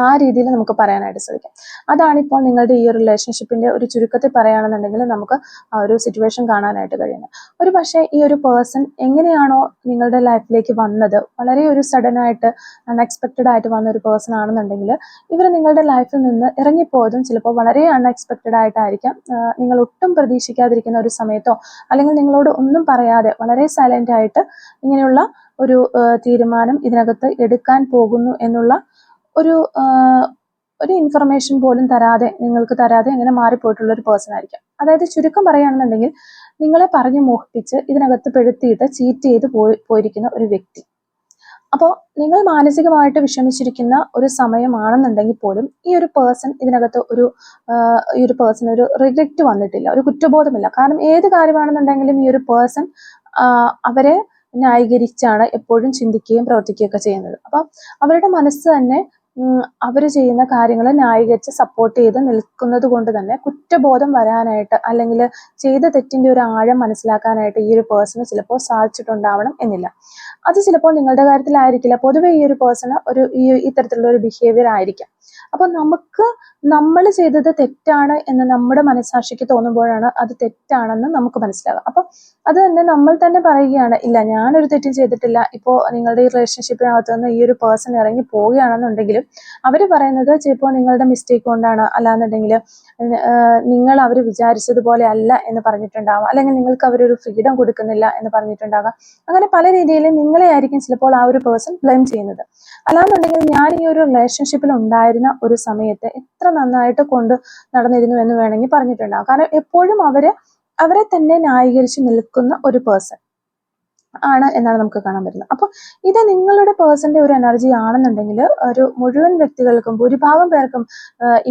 ആ രീതിയിൽ നമുക്ക് പറയാനായിട്ട് സാധിക്കും. അതാണ് ഇപ്പോൾ നിങ്ങളുടെ ഈ റിലേഷൻഷിപ്പിന്റെ ഒരു ചുരുക്കത്തിൽ പറയുകയാണെന്നുണ്ടെങ്കിൽ നമുക്ക് ആ ഒരു സിറ്റുവേഷൻ കാണാനായിട്ട് കഴിയുന്നത്. ഒരു പക്ഷേ ഈ ഒരു പേഴ്സൺ എങ്ങനെയാണോ നിങ്ങളുടെ ലൈഫിലേക്ക് വന്നത് വളരെ ഒരു സഡൻ ആയിട്ട് അൺഎക്സ്പെക്റ്റഡ് ആയിട്ട് വന്ന ഒരു പേഴ്സൺ ആണെന്നുണ്ടെങ്കിൽ ഇവർ നിങ്ങളുടെ ലൈഫിൽ നിന്ന് ഇറങ്ങിപ്പോയതും ചിലപ്പോൾ വളരെ അൺഎക്സ്പെക്റ്റഡ് ആയിട്ടായിരിക്കാം. നിങ്ങൾ ഒട്ടും പ്രതീക്ഷിക്കാതിരിക്കുന്ന ഒരു സമയത്തോ അല്ലെങ്കിൽ നിങ്ങളോട് ഒന്നും പറയാതെ വളരെ സൈലന്റ് ആയിട്ട് ഇങ്ങനെയുള്ള ഒരു തീരുമാനം ഇതിനകത്ത് എടുക്കാൻ പോകുന്നു എന്നുള്ള ഒരു ഒരു ഇൻഫർമേഷൻ പോലും തരാതെ നിങ്ങൾക്ക് തരാതെ ഇങ്ങനെ മാറിപ്പോയിട്ടുള്ള ഒരു പേഴ്സൺ ആയിരിക്കാം. അതായത് ചുരുക്കം പറയുകയാണെന്നുണ്ടെങ്കിൽ നിങ്ങളെ പറഞ്ഞു മോഹിപ്പിച്ച് ഇതിനകത്ത് പെടുത്തിയിട്ട് ചീറ്റ് ചെയ്ത് പോയി പോയിരിക്കുന്ന ഒരു വ്യക്തി. അപ്പോൾ നിങ്ങൾ മാനസികമായിട്ട് വിഷമിച്ചിരിക്കുന്ന ഒരു സമയമാണെന്നുണ്ടെങ്കിൽ പോലും ഈ ഒരു പേഴ്സൺ ഇതിനകത്ത് ഒരു ഈ ഒരു പേഴ്സൺ ഒരു റിഗ്രറ്റ് വന്നിട്ടില്ല ഒരു കുറ്റബോധമില്ല. കാരണം ഏത് കാര്യമാണെന്നുണ്ടെങ്കിലും ഈ ഒരു പേഴ്സൺ അവരെ ന്യായീകരിച്ചാണ് എപ്പോഴും ചിന്തിക്കുകയും പ്രവർത്തിക്കുകയൊക്കെ ചെയ്യുന്നത്. അപ്പം അവരുടെ മനസ്സ് തന്നെ അവർ ചെയ്യുന്ന കാര്യങ്ങൾ ന്യായീകരിച്ച് സപ്പോർട്ട് ചെയ്ത് നിൽക്കുന്നത് കൊണ്ട് തന്നെ കുറ്റബോധം വരാനായിട്ട് അല്ലെങ്കിൽ ചെയ്ത തെറ്റിന്റെ ഒരു ആഴം മനസ്സിലാക്കാനായിട്ട് ഈ ഒരു പേഴ്സണ് ചിലപ്പോൾ സാധിച്ചിട്ടുണ്ടാവണം എന്നില്ല. അത് ചിലപ്പോൾ നിങ്ങളുടെ കാര്യത്തിലായിരിക്കില്ല. പൊതുവെ ഈ ഒരു പേഴ്സണ് ഒരു ഈ ഇത്തരത്തിലുള്ള ഒരു ബിഹേവിയർ ആയിരിക്കാം. അപ്പൊ നമുക്ക് നമ്മൾ ചെയ്തത് തെറ്റാണ് എന്ന് നമ്മുടെ മനസാക്ഷിക്ക് തോന്നുമ്പോഴാണ് അത് തെറ്റാണെന്ന് നമുക്ക് മനസ്സിലാവുക. അപ്പൊ അത് തന്നെ നമ്മൾ തന്നെ പറയുകയാണ് ഇല്ല ഞാനൊരു തെറ്റും ചെയ്തിട്ടില്ല. ഇപ്പോൾ നിങ്ങളുടെ ഈ റിലേഷൻഷിപ്പിനകത്ത് നിന്ന് ഈ ഒരു പേഴ്സൺ ഇറങ്ങി പോവുകയാണെന്നുണ്ടെങ്കിലും അവർ പറയുന്നത് ചിലപ്പോൾ നിങ്ങളുടെ മിസ്റ്റേക്ക് കൊണ്ടാണ്. അല്ലാന്നുണ്ടെങ്കിൽ നിങ്ങൾ അവർ വിചാരിച്ചതുപോലെ അല്ല എന്ന് പറഞ്ഞിട്ടുണ്ടാവാം. അല്ലെങ്കിൽ നിങ്ങൾക്ക് അവരൊരു ഫ്രീഡം കൊടുക്കുന്നില്ല എന്ന് പറഞ്ഞിട്ടുണ്ടാകാം. അങ്ങനെ പല രീതിയിലും നിങ്ങളെ ആയിരിക്കും ചിലപ്പോൾ ആ ഒരു പേഴ്സൺ ബ്ലെയിം ചെയ്യുന്നത്. അല്ലാന്നുണ്ടെങ്കിൽ ഞാൻ ഈ ഒരു റിലേഷൻഷിപ്പിൽ ഉണ്ടായിരുന്ന ഒരു സമയത്ത് എത്ര നന്നായിട്ട് കൊണ്ട് നടന്നിരുന്നു എന്ന് വേണമെങ്കിൽ പറഞ്ഞിട്ടുണ്ടാകും കാരണം എപ്പോഴും അവർ അവരെ തന്നെ ന്യായീകരിച്ച് നിൽക്കുന്ന ഒരു പേഴ്സൺ ആണ് എന്നാണ് നമുക്ക് കാണാൻ പറ്റുന്നത്. അപ്പോൾ ഇത് നിങ്ങളുടെ പേഴ്സന്റെ ഒരു എനർജി ആണെന്നുണ്ടെങ്കിൽ ഒരു മുഴുവൻ വ്യക്തികൾക്കും ഭൂരിഭാഗം പേർക്കും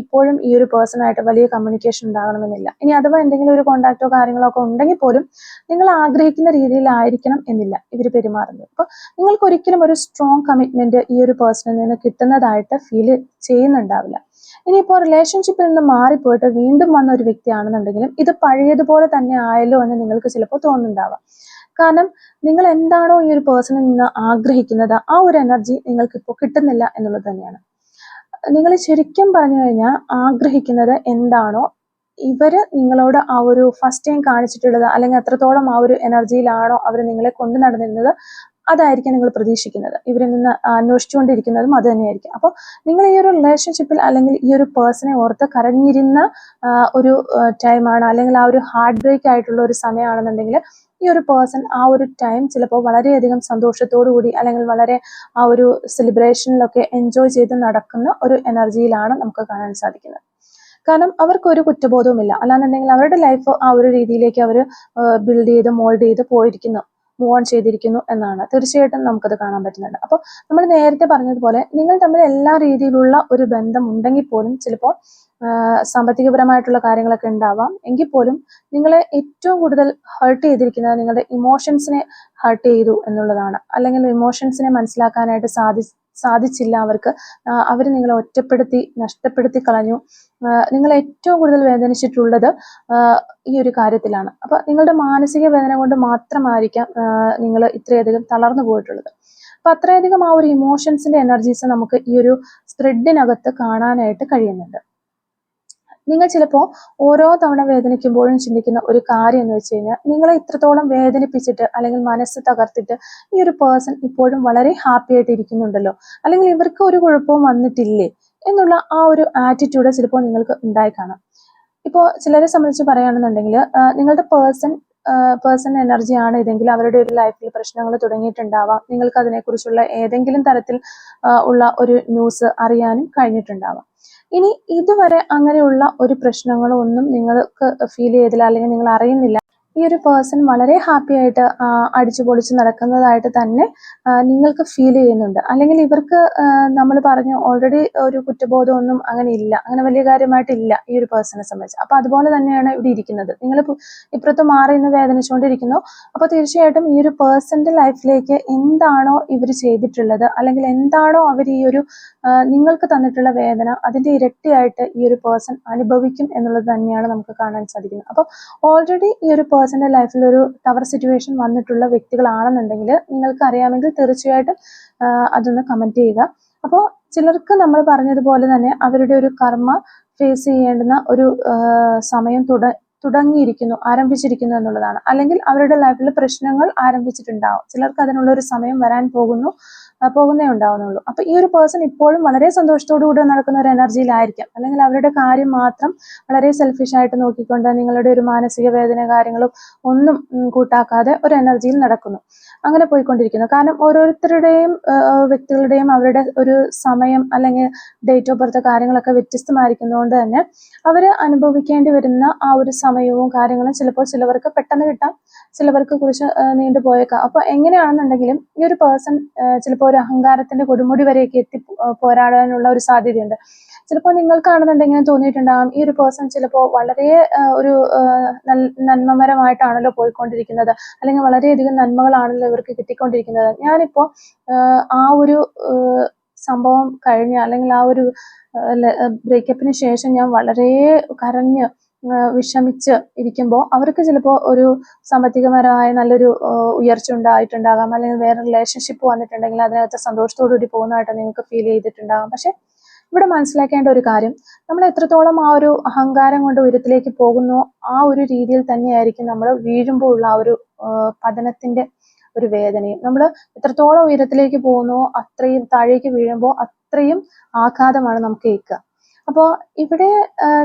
ഇപ്പോഴും ഈ ഒരു പേഴ്സണായിട്ട് വലിയ കമ്മ്യൂണിക്കേഷൻ ഉണ്ടാകണമെന്നില്ല. ഇനി അഥവാ എന്തെങ്കിലും ഒരു കോണ്ടാക്റ്റോ കാര്യങ്ങളോ ഒക്കെ ഉണ്ടെങ്കിൽ പോലും നിങ്ങൾ ആഗ്രഹിക്കുന്ന രീതിയിലായിരിക്കണം എന്നില്ല ഇവർ പെരുമാറുന്നത്. അപ്പോൾ നിങ്ങൾക്ക് ഒരിക്കലും ഒരു സ്ട്രോങ് കമ്മിറ്റ്മെന്റ് ഈ ഒരു പേഴ്സണിൽ നിന്ന് കിട്ടുന്നതായിട്ട് ഫീൽ ചെയ്യുന്നുണ്ടാവില്ല. ഇനിയിപ്പോൾ റിലേഷൻഷിപ്പിൽ നിന്ന് മാറിപ്പോയിട്ട് വീണ്ടും വന്ന ഒരു വ്യക്തിയാണെന്നുണ്ടെങ്കിലും ഇത് പഴയതുപോലെ തന്നെ ആയല്ലോ എന്ന് നിങ്ങൾക്ക് ചിലപ്പോൾ തോന്നുന്നുണ്ടാവാം. കാരണം നിങ്ങൾ എന്താണോ ഈ ഒരു പേഴ്സണിൽ നിന്ന് ആഗ്രഹിക്കുന്നത് ആ ഒരു എനർജി നിങ്ങൾക്ക് ഇപ്പോൾ കിട്ടുന്നില്ല എന്നുള്ളത് തന്നെയാണ്. നിങ്ങൾ ശരിക്കും പറഞ്ഞു കഴിഞ്ഞാൽ ആഗ്രഹിക്കുന്നത് എന്താണോ ഇവർ നിങ്ങളോട് ആ ഒരു ഫസ്റ്റ് ടൈം കാണിച്ചിട്ടുള്ളത് അല്ലെങ്കിൽ എത്രത്തോളം ആ ഒരു എനർജിയിലാണോ അവർ നിങ്ങളെ കൊണ്ടു നടന്നിരുന്നത് അതായിരിക്കും നിങ്ങൾ പ്രതീക്ഷിക്കുന്നത്. ഇവരിൽ നിന്ന് അന്വേഷിച്ചുകൊണ്ടിരിക്കുന്നതും അത് തന്നെയായിരിക്കും. അപ്പോൾ നിങ്ങൾ ഈ ഒരു റിലേഷൻഷിപ്പിൽ അല്ലെങ്കിൽ ഈ ഒരു പേഴ്സണെ ഓർത്ത് കരഞ്ഞിരുന്ന ഒരു ടൈമാണ് അല്ലെങ്കിൽ ആ ഒരു ഹാർട്ട് ബ്രേക്ക് ആയിട്ടുള്ള ഒരു സമയമാണെന്നുണ്ടെങ്കിൽ ഈ ഒരു പേഴ്സൺ ആ ഒരു ടൈം ചിലപ്പോൾ വളരെയധികം സന്തോഷത്തോടു കൂടി അല്ലെങ്കിൽ വളരെ ആ ഒരു സെലിബ്രേഷനിലൊക്കെ എൻജോയ് ചെയ്ത് നടക്കുന്ന ഒരു എനർജിയിലാണ് നമുക്ക് കാണാൻ സാധിക്കുന്നത്. കാരണം അവർക്ക് ഒരു കുറ്റബോധവുമില്ല. അല്ലാന്നുണ്ടെങ്കിൽ അവരുടെ ലൈഫ് ആ ഒരു രീതിയിലേക്ക് അവർ ബിൽഡ് ചെയ്ത് മോൾഡ് ചെയ്ത് പോയിരിക്കുന്നു. മൂവ് ഓൺ ചെയ്തിരിക്കുന്നു എന്നാണ്. തീർച്ചയായിട്ടും നമുക്കത് കാണാൻ പറ്റുന്നുണ്ട്. അപ്പോൾ നമ്മൾ നേരത്തെ പറഞ്ഞതുപോലെ നിങ്ങൾ തമ്മിൽ എല്ലാ രീതിയിലുള്ള ഒരു ബന്ധം ഉണ്ടെങ്കിൽ പോലും ചിലപ്പോൾ സാമ്പത്തികപരമായിട്ടുള്ള കാര്യങ്ങളൊക്കെ ഉണ്ടാവാം. എങ്കിൽ പോലും നിങ്ങളെ ഏറ്റവും കൂടുതൽ ഹേർട്ട് ചെയ്തിരിക്കുന്നത് നിങ്ങളുടെ ഇമോഷൻസിനെ ഹേർട്ട് ചെയ്തു എന്നുള്ളതാണ്. അല്ലെങ്കിൽ ഇമോഷൻസിനെ മനസ്സിലാക്കാനായിട്ട് സാധി സാധിച്ചില്ല അവർക്ക്. അവർ നിങ്ങളെ ഒറ്റപ്പെടുത്തി നഷ്ടപ്പെടുത്തി കളഞ്ഞു. നിങ്ങൾ ഏറ്റവും കൂടുതൽ വേദനിച്ചിട്ടുള്ളത് ഈ ഒരു കാര്യത്തിലാണ്. അപ്പൊ നിങ്ങളുടെ മാനസിക വേദന കൊണ്ട് മാത്രമായിരിക്കാം നിങ്ങൾ ഇത്രയധികം തളർന്നു പോയിട്ടുള്ളത്. അപ്പൊ അത്രയധികം ആ ഒരു ഇമോഷൻസിന്റെ എനർജീസ് നമുക്ക് ഈ ഒരു സ്പ്രെഡിനകത്ത് കാണാനായിട്ട് കഴിയുന്നുണ്ട്. നിങ്ങൾ ചിലപ്പോൾ ഓരോ തവണ വേദനിക്കുമ്പോഴും ചിന്തിക്കുന്ന ഒരു കാര്യം എന്ന് വെച്ച് കഴിഞ്ഞാൽ നിങ്ങളെ ഇത്രത്തോളം വേദനിപ്പിച്ചിട്ട് അല്ലെങ്കിൽ മനസ്സ് തകർത്തിട്ട് ഈ ഒരു പേഴ്സൺ ഇപ്പോഴും വളരെ ഹാപ്പി ആയിട്ട് ഇരിക്കുന്നുണ്ടല്ലോ. അല്ലെങ്കിൽ ഇവർക്ക് ഒരു കുഴപ്പവും വന്നിട്ടില്ലേ എന്നുള്ള ആ ഒരു ആറ്റിറ്റ്യൂഡ് ചിലപ്പോൾ നിങ്ങൾക്ക് ഉണ്ടായി കാണാം. ഇപ്പോൾ ചിലരെ സംബന്ധിച്ച് പറയുകയാണെന്നുണ്ടെങ്കിൽ നിങ്ങളുടെ പേഴ്സൺ പേഴ്സണൽ എനർജി ആണ് ഇതെങ്കിൽ അവരുടെ ഒരു ലൈഫിൽ പ്രശ്നങ്ങൾ തുടങ്ങിയിട്ടുണ്ടാവാം. നിങ്ങൾക്ക് അതിനെക്കുറിച്ചുള്ള ഏതെങ്കിലും തരത്തിൽ ഉള്ള ഒരു ന്യൂസ് അറിയാനും കഴിഞ്ഞിട്ടുണ്ടാവാം. ഇനി ഇതുവരെ അങ്ങനെയുള്ള ഒരു പ്രശ്നങ്ങളോ ഒന്നും നിങ്ങൾക്ക് ഫീൽ ചെയ്തില്ല അല്ലെങ്കിൽ നിങ്ങൾ അറിയുന്നില്ല. ഈ ഒരു പേഴ്സൺ വളരെ ഹാപ്പി ആയിട്ട് അടിച്ചു പൊളിച്ച് നടക്കുന്നതായിട്ട് തന്നെ നിങ്ങൾക്ക് ഫീൽ ചെയ്യുന്നുണ്ട്. അല്ലെങ്കിൽ ഇവർക്ക് നമ്മൾ പറഞ്ഞു ഓൾറെഡി ഒരു കുറ്റബോധമൊന്നും അങ്ങനെ ഇല്ല. അങ്ങനെ വലിയ കാര്യമായിട്ടില്ല ഈ ഒരു പേഴ്സണെ സംബന്ധിച്ച്. അപ്പോൾ അതുപോലെ തന്നെയാണ് ഇവിടെ ഇരിക്കുന്നത്. നിങ്ങൾ ഇപ്പുറത്ത് മാറി ഇന്ന് വേദനിച്ചുകൊണ്ടിരിക്കുന്നു. അപ്പോൾ തീർച്ചയായിട്ടും ഈ ഒരു പേഴ്സന്റെ ലൈഫിലേക്ക് എന്താണോ ഇവർ ചെയ്തിട്ടുള്ളത് അല്ലെങ്കിൽ എന്താണോ അവർ ഈ ഒരു നിങ്ങൾക്ക് തന്നിട്ടുള്ള വേദന അതിന്റെ ഇരട്ടിയായിട്ട് ഈ ഒരു പേഴ്സൺ അനുഭവിക്കും എന്നുള്ളത് തന്നെയാണ് നമുക്ക് കാണാൻ സാധിക്കുന്നത്. അപ്പോൾ ഓൾറെഡി ഈ ഒരു പേഴ്സന്റെ ലൈഫിൽ ഒരു ടവർ സിറ്റുവേഷൻ വന്നിട്ടുള്ള വ്യക്തികളാണെന്നുണ്ടെങ്കിൽ നിങ്ങൾക്ക് അറിയാമെങ്കിൽ തീർച്ചയായിട്ടും അതൊന്ന് കമന്റ് ചെയ്യുക. അപ്പോൾ ചിലർക്ക് നമ്മൾ പറഞ്ഞതുപോലെ തന്നെ അവരുടെ ഒരു കർമ്മ ഫേസ് ചെയ്യേണ്ടുന്ന ഒരു സമയം തുട തുടങ്ങിയിരിക്കുന്നു ആരംഭിച്ചിരിക്കുന്നു എന്നുള്ളതാണ്. അല്ലെങ്കിൽ അവരുടെ ലൈഫിൽ പ്രശ്നങ്ങൾ ആരംഭിച്ചിട്ടുണ്ടാവും. ചിലർക്ക് അതിനുള്ള ഒരു സമയം വരാൻ പോകുന്നു. പോകുന്നേ ഉണ്ടാവുന്നുള്ളൂ. അപ്പൊ ഈ ഒരു പേഴ്സൺ ഇപ്പോഴും വളരെ സന്തോഷത്തോടു കൂടി നടക്കുന്ന ഒരു എനർജിയിലായിരിക്കാം അല്ലെങ്കിൽ അവരുടെ കാര്യം മാത്രം വളരെ സെൽഫിഷ് ആയിട്ട് നോക്കിക്കൊണ്ട് നിങ്ങളുടെ ഒരു മാനസിക വേദന കാര്യങ്ങളും ഒന്നും കൂട്ടാക്കാതെ ഒരു എനർജിയിൽ നടക്കുന്നു. അങ്ങനെ പോയിക്കൊണ്ടിരിക്കുന്നു. കാരണം ഓരോരുത്തരുടെയും വ്യക്തികളുടെയും അവരുടെ ഒരു സമയം അല്ലെങ്കിൽ ഡേറ്റ് ഓഫ് ബർത്ത് കാര്യങ്ങളൊക്കെ വ്യത്യസ്തമായിരിക്കുന്നതുകൊണ്ട് തന്നെ അവർ അനുഭവിക്കേണ്ടി വരുന്ന ആ ഒരു സമയവും കാര്യങ്ങളും ചിലപ്പോൾ ചിലവർക്ക് പെട്ടെന്ന് കിട്ടാം. ചിലവർക്ക് കുറിച്ച് നീണ്ടു പോയേക്കാം അപ്പൊ എങ്ങനെയാണെന്നുണ്ടെങ്കിലും ഈ ഒരു പേഴ്സൺ ചിലപ്പോൾ ഒരു അഹങ്കാരത്തിന്റെ കൊടുമുടി വരെയൊക്കെ എത്തി പോരാടാനുള്ള ഒരു സാധ്യതയുണ്ട്. ചിലപ്പോൾ നിങ്ങൾക്കാണെന്നുണ്ടെങ്കിലും തോന്നിയിട്ടുണ്ടാകും ഈ ഒരു പേഴ്സൺ ചിലപ്പോൾ വളരെ ഒരു നന്മമരമായിട്ടാണല്ലോ പോയിക്കൊണ്ടിരിക്കുന്നത്. അല്ലെങ്കിൽ വളരെയധികം നന്മകളാണല്ലോ ഇവർക്ക് കിട്ടിക്കൊണ്ടിരിക്കുന്നത്. ഞാനിപ്പോ ആ ഒരു സംഭവം കഴിഞ്ഞ് അല്ലെങ്കിൽ ആ ഒരു ബ്രേക്കപ്പിന് ശേഷം ഞാൻ വളരെ കരഞ്ഞ് വിഷമിച്ച് ഇരിക്കുമ്പോൾ അവർക്ക് ചിലപ്പോൾ ഒരു സാമ്പത്തികപരമായ നല്ലൊരു ഉയർച്ച ഉണ്ടായിട്ടുണ്ടാകാം. അല്ലെങ്കിൽ വേറെ റിലേഷൻഷിപ്പ് വന്നിട്ടുണ്ടെങ്കിൽ അതിനകത്ത് സന്തോഷത്തോടു കൂടി പോകുന്നതായിട്ട് നിങ്ങൾക്ക് ഫീൽ ചെയ്തിട്ടുണ്ടാകാം. പക്ഷെ ഇവിടെ മനസ്സിലാക്കേണ്ട ഒരു കാര്യം നമ്മൾ എത്രത്തോളം ആ ഒരു അഹങ്കാരം കൊണ്ട് ഉയരത്തിലേക്ക് പോകുന്നു ആ ഒരു രീതിയിൽ തന്നെയായിരിക്കും നമ്മൾ വീഴുമ്പോൾ ഉള്ള ആ ഒരു പതനത്തിന്റെ ഒരു വേദനയും. നമ്മൾ എത്രത്തോളം ഉയരത്തിലേക്ക് പോകുന്നു അത്രയും താഴേക്ക് വീഴുമ്പോൾ അത്രയും ആഘാതമാണ് നമുക്ക് ഏൽക്കുക. അപ്പോൾ ഇവിടെ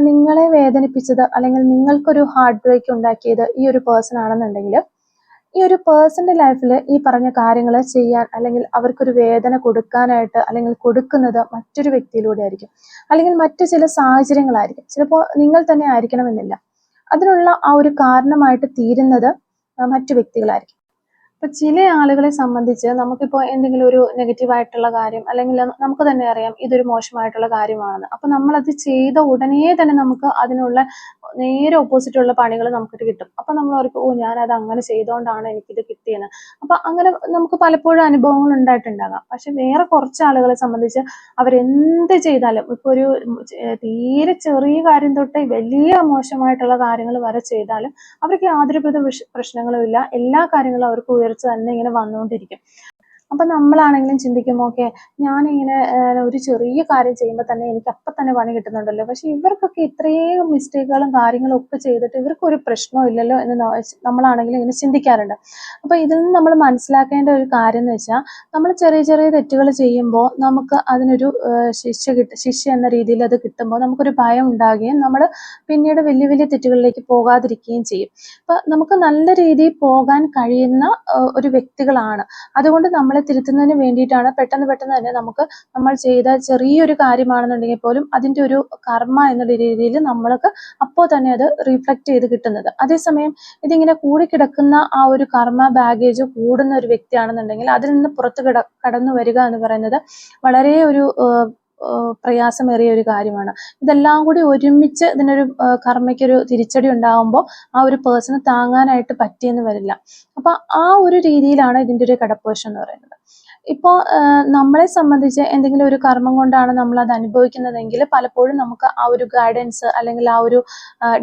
നിങ്ങളെ വേദനിപ്പിച്ചത് അല്ലെങ്കിൽ നിങ്ങൾക്കൊരു ഹാർട്ട് ബ്രേക്ക് ഉണ്ടാക്കിയത് ഈ ഒരു പേഴ്സൺ ആണെന്നുണ്ടെങ്കിൽ ഈ ഒരു പേഴ്സന്റെ ലൈഫിൽ ഈ പറഞ്ഞ കാര്യങ്ങൾ ചെയ്യാൻ അല്ലെങ്കിൽ അവർക്കൊരു വേദന കൊടുക്കാനായിട്ട് അല്ലെങ്കിൽ കൊടുക്കുന്നത് മറ്റൊരു വ്യക്തിയിലൂടെ ആയിരിക്കും. അല്ലെങ്കിൽ മറ്റു ചില സാഹചര്യങ്ങളായിരിക്കും. ചിലപ്പോൾ നിങ്ങൾ തന്നെ ആയിരിക്കണമെന്നില്ല. അതിനുള്ള ആ ഒരു കാരണമായിട്ട് തീരുന്നത് മറ്റു വ്യക്തികളായിരിക്കും. ഇപ്പൊ ചില ആളുകളെ സംബന്ധിച്ച് നമുക്കിപ്പോൾ എന്തെങ്കിലും ഒരു നെഗറ്റീവ് ആയിട്ടുള്ള കാര്യം അല്ലെങ്കിൽ നമുക്ക് തന്നെ അറിയാം ഇതൊരു മോശമായിട്ടുള്ള കാര്യമാണെന്ന്. അപ്പൊ നമ്മളത് ചെയ്ത ഉടനെ തന്നെ നമുക്ക് അതിനുള്ള നേരെ ഓപ്പോസിറ്റ് ഉള്ള പണികൾ നമുക്കിട്ട് കിട്ടും. അപ്പൊ നമ്മൾ ഓർക്കും ഓ ഞാൻ അത് അങ്ങനെ ചെയ്തുകൊണ്ടാണ് എനിക്കിത് കിട്ടിയെന്ന്. അപ്പൊ അങ്ങനെ നമുക്ക് പലപ്പോഴും അനുഭവങ്ങൾ ഉണ്ടായിട്ടുണ്ടാകാം. പക്ഷെ വേറെ കുറച്ച് ആളുകളെ സംബന്ധിച്ച് അവരെന്ത് ചെയ്താലും ഇപ്പൊ ഒരു തീരെ ചെറിയ കാര്യം തൊട്ട് വലിയ മോശമായിട്ടുള്ള കാര്യങ്ങൾ വരെ ചെയ്താലും അവർക്ക് യാതൊരുവിധ പ്രശ്നങ്ങളും ഇല്ല. എല്ലാ കാര്യങ്ങളും അവർക്ക് ഉയർച്ച തന്നെ ഇങ്ങനെ വന്നുകൊണ്ടിരിക്കും. അപ്പൊ നമ്മളാണെങ്കിലും ചിന്തിക്കും ഓക്കെ ഞാനിങ്ങനെ ഒരു ചെറിയ കാര്യം ചെയ്യുമ്പോൾ തന്നെ എനിക്ക് അപ്പൊ തന്നെ പണി കിട്ടുന്നുണ്ടല്ലോ. പക്ഷെ ഇവർക്കൊക്കെ ഇത്രയും മിസ്റ്റേക്കുകളും കാര്യങ്ങളും ഒക്കെ ചെയ്തിട്ട് ഇവർക്കൊരു പ്രശ്നവും ഇല്ലല്ലോ എന്ന് നമ്മളാണെങ്കിലും ഇങ്ങനെ ചിന്തിക്കാറുണ്ട്. അപ്പൊ ഇതിൽ നിന്ന് നമ്മൾ മനസ്സിലാക്കേണ്ട ഒരു കാര്യം എന്ന് വെച്ചാൽ നമ്മൾ ചെറിയ ചെറിയ തെറ്റുകൾ ചെയ്യുമ്പോൾ നമുക്ക് അതിനൊരു ശിക്ഷ കിട്ട ശിക്ഷ എന്ന രീതിയിൽ അത് കിട്ടുമ്പോൾ നമുക്കൊരു ഭയം ഉണ്ടാകുകയും നമ്മൾ പിന്നീട് വലിയ വലിയ തെറ്റുകളിലേക്ക് പോകാതിരിക്കുകയും ചെയ്യും. അപ്പൊ നമുക്ക് നല്ല രീതിയിൽ പോകാൻ കഴിയുന്ന ഒരു വ്യക്തികളാണ്. അതുകൊണ്ട് നമ്മൾ നമ്മളെ തിരുത്തുന്നതിന് വേണ്ടിയിട്ടാണ് പെട്ടെന്ന് പെട്ടെന്ന് തന്നെ നമുക്ക് നമ്മൾ ചെയ്ത ചെറിയൊരു കാര്യമാണെന്നുണ്ടെങ്കിൽ പോലും അതിന്റെ ഒരു കർമ്മ എന്നുള്ള രീതിയിൽ നമ്മൾക്ക് അപ്പോൾ തന്നെ അത് റിഫ്ലക്റ്റ് ചെയ്ത് കിട്ടുന്നത്. അതേസമയം ഇതിങ്ങനെ കൂടിക്കിടക്കുന്ന ആ ഒരു കർമ്മ ബാഗേജ് കൂടുന്ന ഒരു വ്യക്തിയാണെന്നുണ്ടെങ്കിൽ അതിൽ നിന്ന് പുറത്ത് കിട കടന്നു വരിക എന്ന് പറയുന്നത് വളരെ ഒരു പ്രയാസമേറിയ ഒരു കാര്യമാണ്. ഇതെല്ലാം കൂടി ഒരുമിച്ച് ഇതിനൊരു കർമ്മയ്ക്കൊരു തിരിച്ചടി ഉണ്ടാകുമ്പോൾ ആ ഒരു പേഴ്സണ് താങ്ങാനായിട്ട് പറ്റിയെന്ന് വരില്ല. അപ്പൊ ആ ഒരു രീതിയിലാണ് ഇതിന്റെ ഒരു കിടപ്പുവശം എന്ന് പറയുന്നത്. ഇപ്പോൾ നമ്മളെ സംബന്ധിച്ച് എന്തെങ്കിലും ഒരു കർമ്മം കൊണ്ടാണ് നമ്മൾ അത് അനുഭവിക്കുന്നതെങ്കിൽ പലപ്പോഴും നമുക്ക് ആ ഒരു ഗൈഡൻസ് അല്ലെങ്കിൽ ആ ഒരു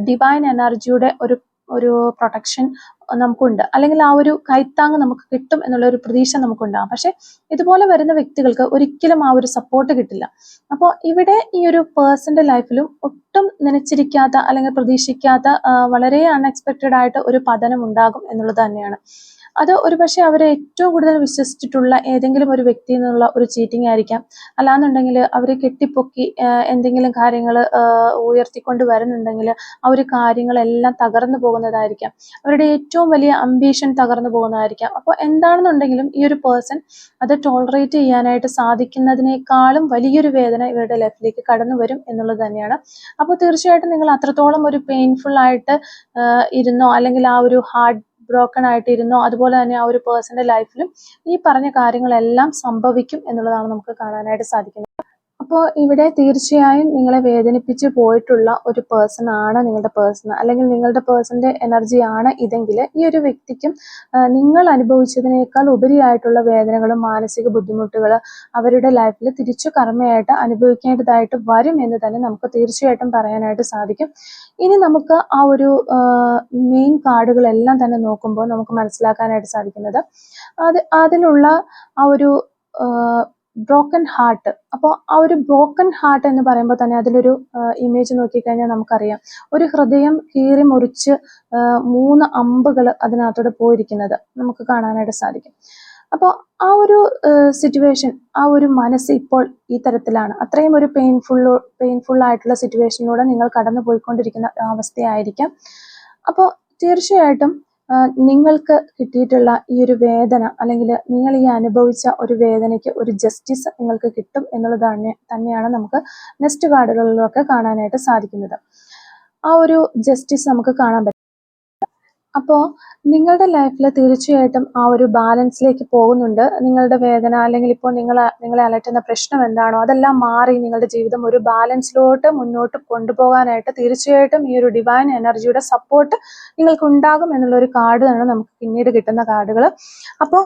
ഡിവൈൻ എനർജിയുടെ ഒരു ഒരു പ്രൊട്ടക്ഷൻ നമുക്കുണ്ട്. അല്ലെങ്കിൽ ആ ഒരു കൈത്താങ് നമുക്ക് കിട്ടും എന്നുള്ള ഒരു പ്രതീക്ഷ നമുക്കുണ്ടാകും. പക്ഷെ ഇതുപോലെ വരുന്ന വ്യക്തികൾക്ക് ഒരിക്കലും ആ ഒരു സപ്പോർട്ട് കിട്ടില്ല. അപ്പോൾ ഇവിടെ ഈ ഒരു പേഴ്സന്റെ ലൈഫിലും ഒട്ടും നനച്ചിരിക്കാത്ത അല്ലെങ്കിൽ പ്രതീക്ഷിക്കാത്ത വളരെ അൺഎക്സ്പെക്റ്റഡ് ആയിട്ട് ഒരു പതനം ഉണ്ടാകും എന്നുള്ളത് തന്നെയാണ്. അത് ഒരുപക്ഷെ അവരെ ഏറ്റവും കൂടുതൽ വിശ്വസിച്ചിട്ടുള്ള ഏതെങ്കിലും ഒരു വ്യക്തി നിന്നുള്ള ഒരു ചീറ്റിംഗ് ആയിരിക്കാം. അല്ലാന്നുണ്ടെങ്കിൽ അവരെ കെട്ടിപ്പൊക്കി എന്തെങ്കിലും കാര്യങ്ങൾ ഉയർത്തിക്കൊണ്ട് വരുന്നുണ്ടെങ്കിൽ ആ ഒരു കാര്യങ്ങളെല്ലാം തകർന്നു പോകുന്നതായിരിക്കാം. അവരുടെ ഏറ്റവും വലിയ അംബീഷൻ തകർന്നു പോകുന്നതായിരിക്കാം. അപ്പോൾ എന്താണെന്നുണ്ടെങ്കിലും ഈ ഒരു പേഴ്സൺ അത് ടോളറേറ്റ് ചെയ്യാനായിട്ട് സാധിക്കുന്നതിനേക്കാളും വലിയൊരു വേദന ഇവരുടെ ലൈഫിലേക്ക് കടന്നു വരും എന്നുള്ളത് തന്നെയാണ്. അപ്പോൾ തീർച്ചയായിട്ടും നിങ്ങൾ അത്രത്തോളം ഒരു പെയിൻഫുൾ ആയിട്ട് ഇരുന്നോ അല്ലെങ്കിൽ ആ ഒരു ഹാർട്ട് ബ്രോക്കൺ ആയിട്ടിരുന്നോ. അതുപോലെ തന്നെ ആ ഒരു പേഴ്സന്റെ ലൈഫിലും ഈ പറഞ്ഞ കാര്യങ്ങളെല്ലാം സംഭവിക്കും എന്നുള്ളതാണ് നമുക്ക് കാണാനായിട്ട് സാധിക്കുന്നത്. അപ്പോൾ ഇവിടെ തീർച്ചയായും നിങ്ങളെ വേദനിപ്പിച്ച് പോയിട്ടുള്ള ഒരു പേഴ്സൺ ആണ് നിങ്ങളുടെ പേഴ്സൺ അല്ലെങ്കിൽ നിങ്ങളുടെ പേഴ്സന്റെ എനർജി ആണ് ഇതെങ്കിൽ ഈ ഒരു വ്യക്തിക്കും നിങ്ങൾ അനുഭവിച്ചതിനേക്കാൾ ഉപരിയായിട്ടുള്ള വേദനകളും മാനസിക ബുദ്ധിമുട്ടുകൾ അവരുടെ ലൈഫിൽ തിരിച്ചു കർമ്മയായിട്ട് അനുഭവിക്കേണ്ടതായിട്ട് വരും എന്ന് തന്നെ നമുക്ക് തീർച്ചയായിട്ടും പറയാനായിട്ട് സാധിക്കും. ഇനി നമുക്ക് ആ ഒരു മെയിൻ കാർഡുകളെല്ലാം തന്നെ നോക്കുമ്പോൾ നമുക്ക് മനസ്സിലാക്കാനായിട്ട് സാധിക്കുന്നത് അത് അതിലുള്ള ആ ഒരു ബ്രോക്കൺ ഹാർട്ട് അപ്പോൾ ആ ഒരു ബ്രോക്കൺ ഹാർട്ട് എന്ന് പറയുമ്പോൾ തന്നെ അതിലൊരു ഇമേജ് നോക്കിക്കഴിഞ്ഞാൽ നമുക്കറിയാം. ഒരു ഹൃദയം കീറി മുറിച്ച് മൂന്ന് അമ്പുകൾ അതിനകത്തൂടെ പോയിരിക്കുന്നത് നമുക്ക് കാണാനായിട്ട് സാധിക്കും. അപ്പോൾ ആ ഒരു സിറ്റുവേഷൻ ആ ഒരു മനസ്സ് ഇപ്പോൾ ഈ തരത്തിലാണ്. അത്രയും ഒരു പെയിൻഫുൾ പെയിൻഫുൾ ആയിട്ടുള്ള സിറ്റുവേഷനിലൂടെ നിങ്ങൾ കടന്നു പോയിക്കൊണ്ടിരിക്കുന്ന അവസ്ഥയായിരിക്കാം. അപ്പോൾ തീർച്ചയായിട്ടും നിങ്ങൾക്ക് കിട്ടിയിട്ടുള്ള ഈ ഒരു വേദന അല്ലെങ്കിൽ നിങ്ങൾ ഈ അനുഭവിച്ച ഒരു വേദനയ്ക്ക് ഒരു ജസ്റ്റിസ് നിങ്ങൾക്ക് കിട്ടും എന്നുള്ളത് തന്നെയാണ് നമുക്ക് നെക്സ്റ്റ് കാർഡുകളിലൊക്കെ കാണാനായിട്ട് സാധിക്കുന്നത്. ആ ഒരു ജസ്റ്റിസ് നമുക്ക് കാണാൻ പറ്റും. അപ്പോൾ നിങ്ങളുടെ ലൈഫിൽ തീർച്ചയായിട്ടും ആ ഒരു ബാലൻസിലേക്ക് പോകുന്നുണ്ട്. നിങ്ങളുടെ വേദന അല്ലെങ്കിൽ ഇപ്പോൾ നിങ്ങൾ നിങ്ങളെ അലട്ടുന്ന പ്രശ്നം എന്താണോ അതെല്ലാം മാറി നിങ്ങളുടെ ജീവിതം ഒരു ബാലൻസിലോട്ട് മുന്നോട്ട് കൊണ്ടുപോകാനായിട്ട് തീർച്ചയായിട്ടും ഈ ഒരു ഡിവൈൻ എനർജിയുടെ സപ്പോർട്ട് നിങ്ങൾക്ക് ഉണ്ടാകും എന്നുള്ള ഒരു കാർഡ് തന്നെ നമുക്ക് പിന്നീട് കിട്ടുന്ന കാർഡുകൾ അപ്പോൾ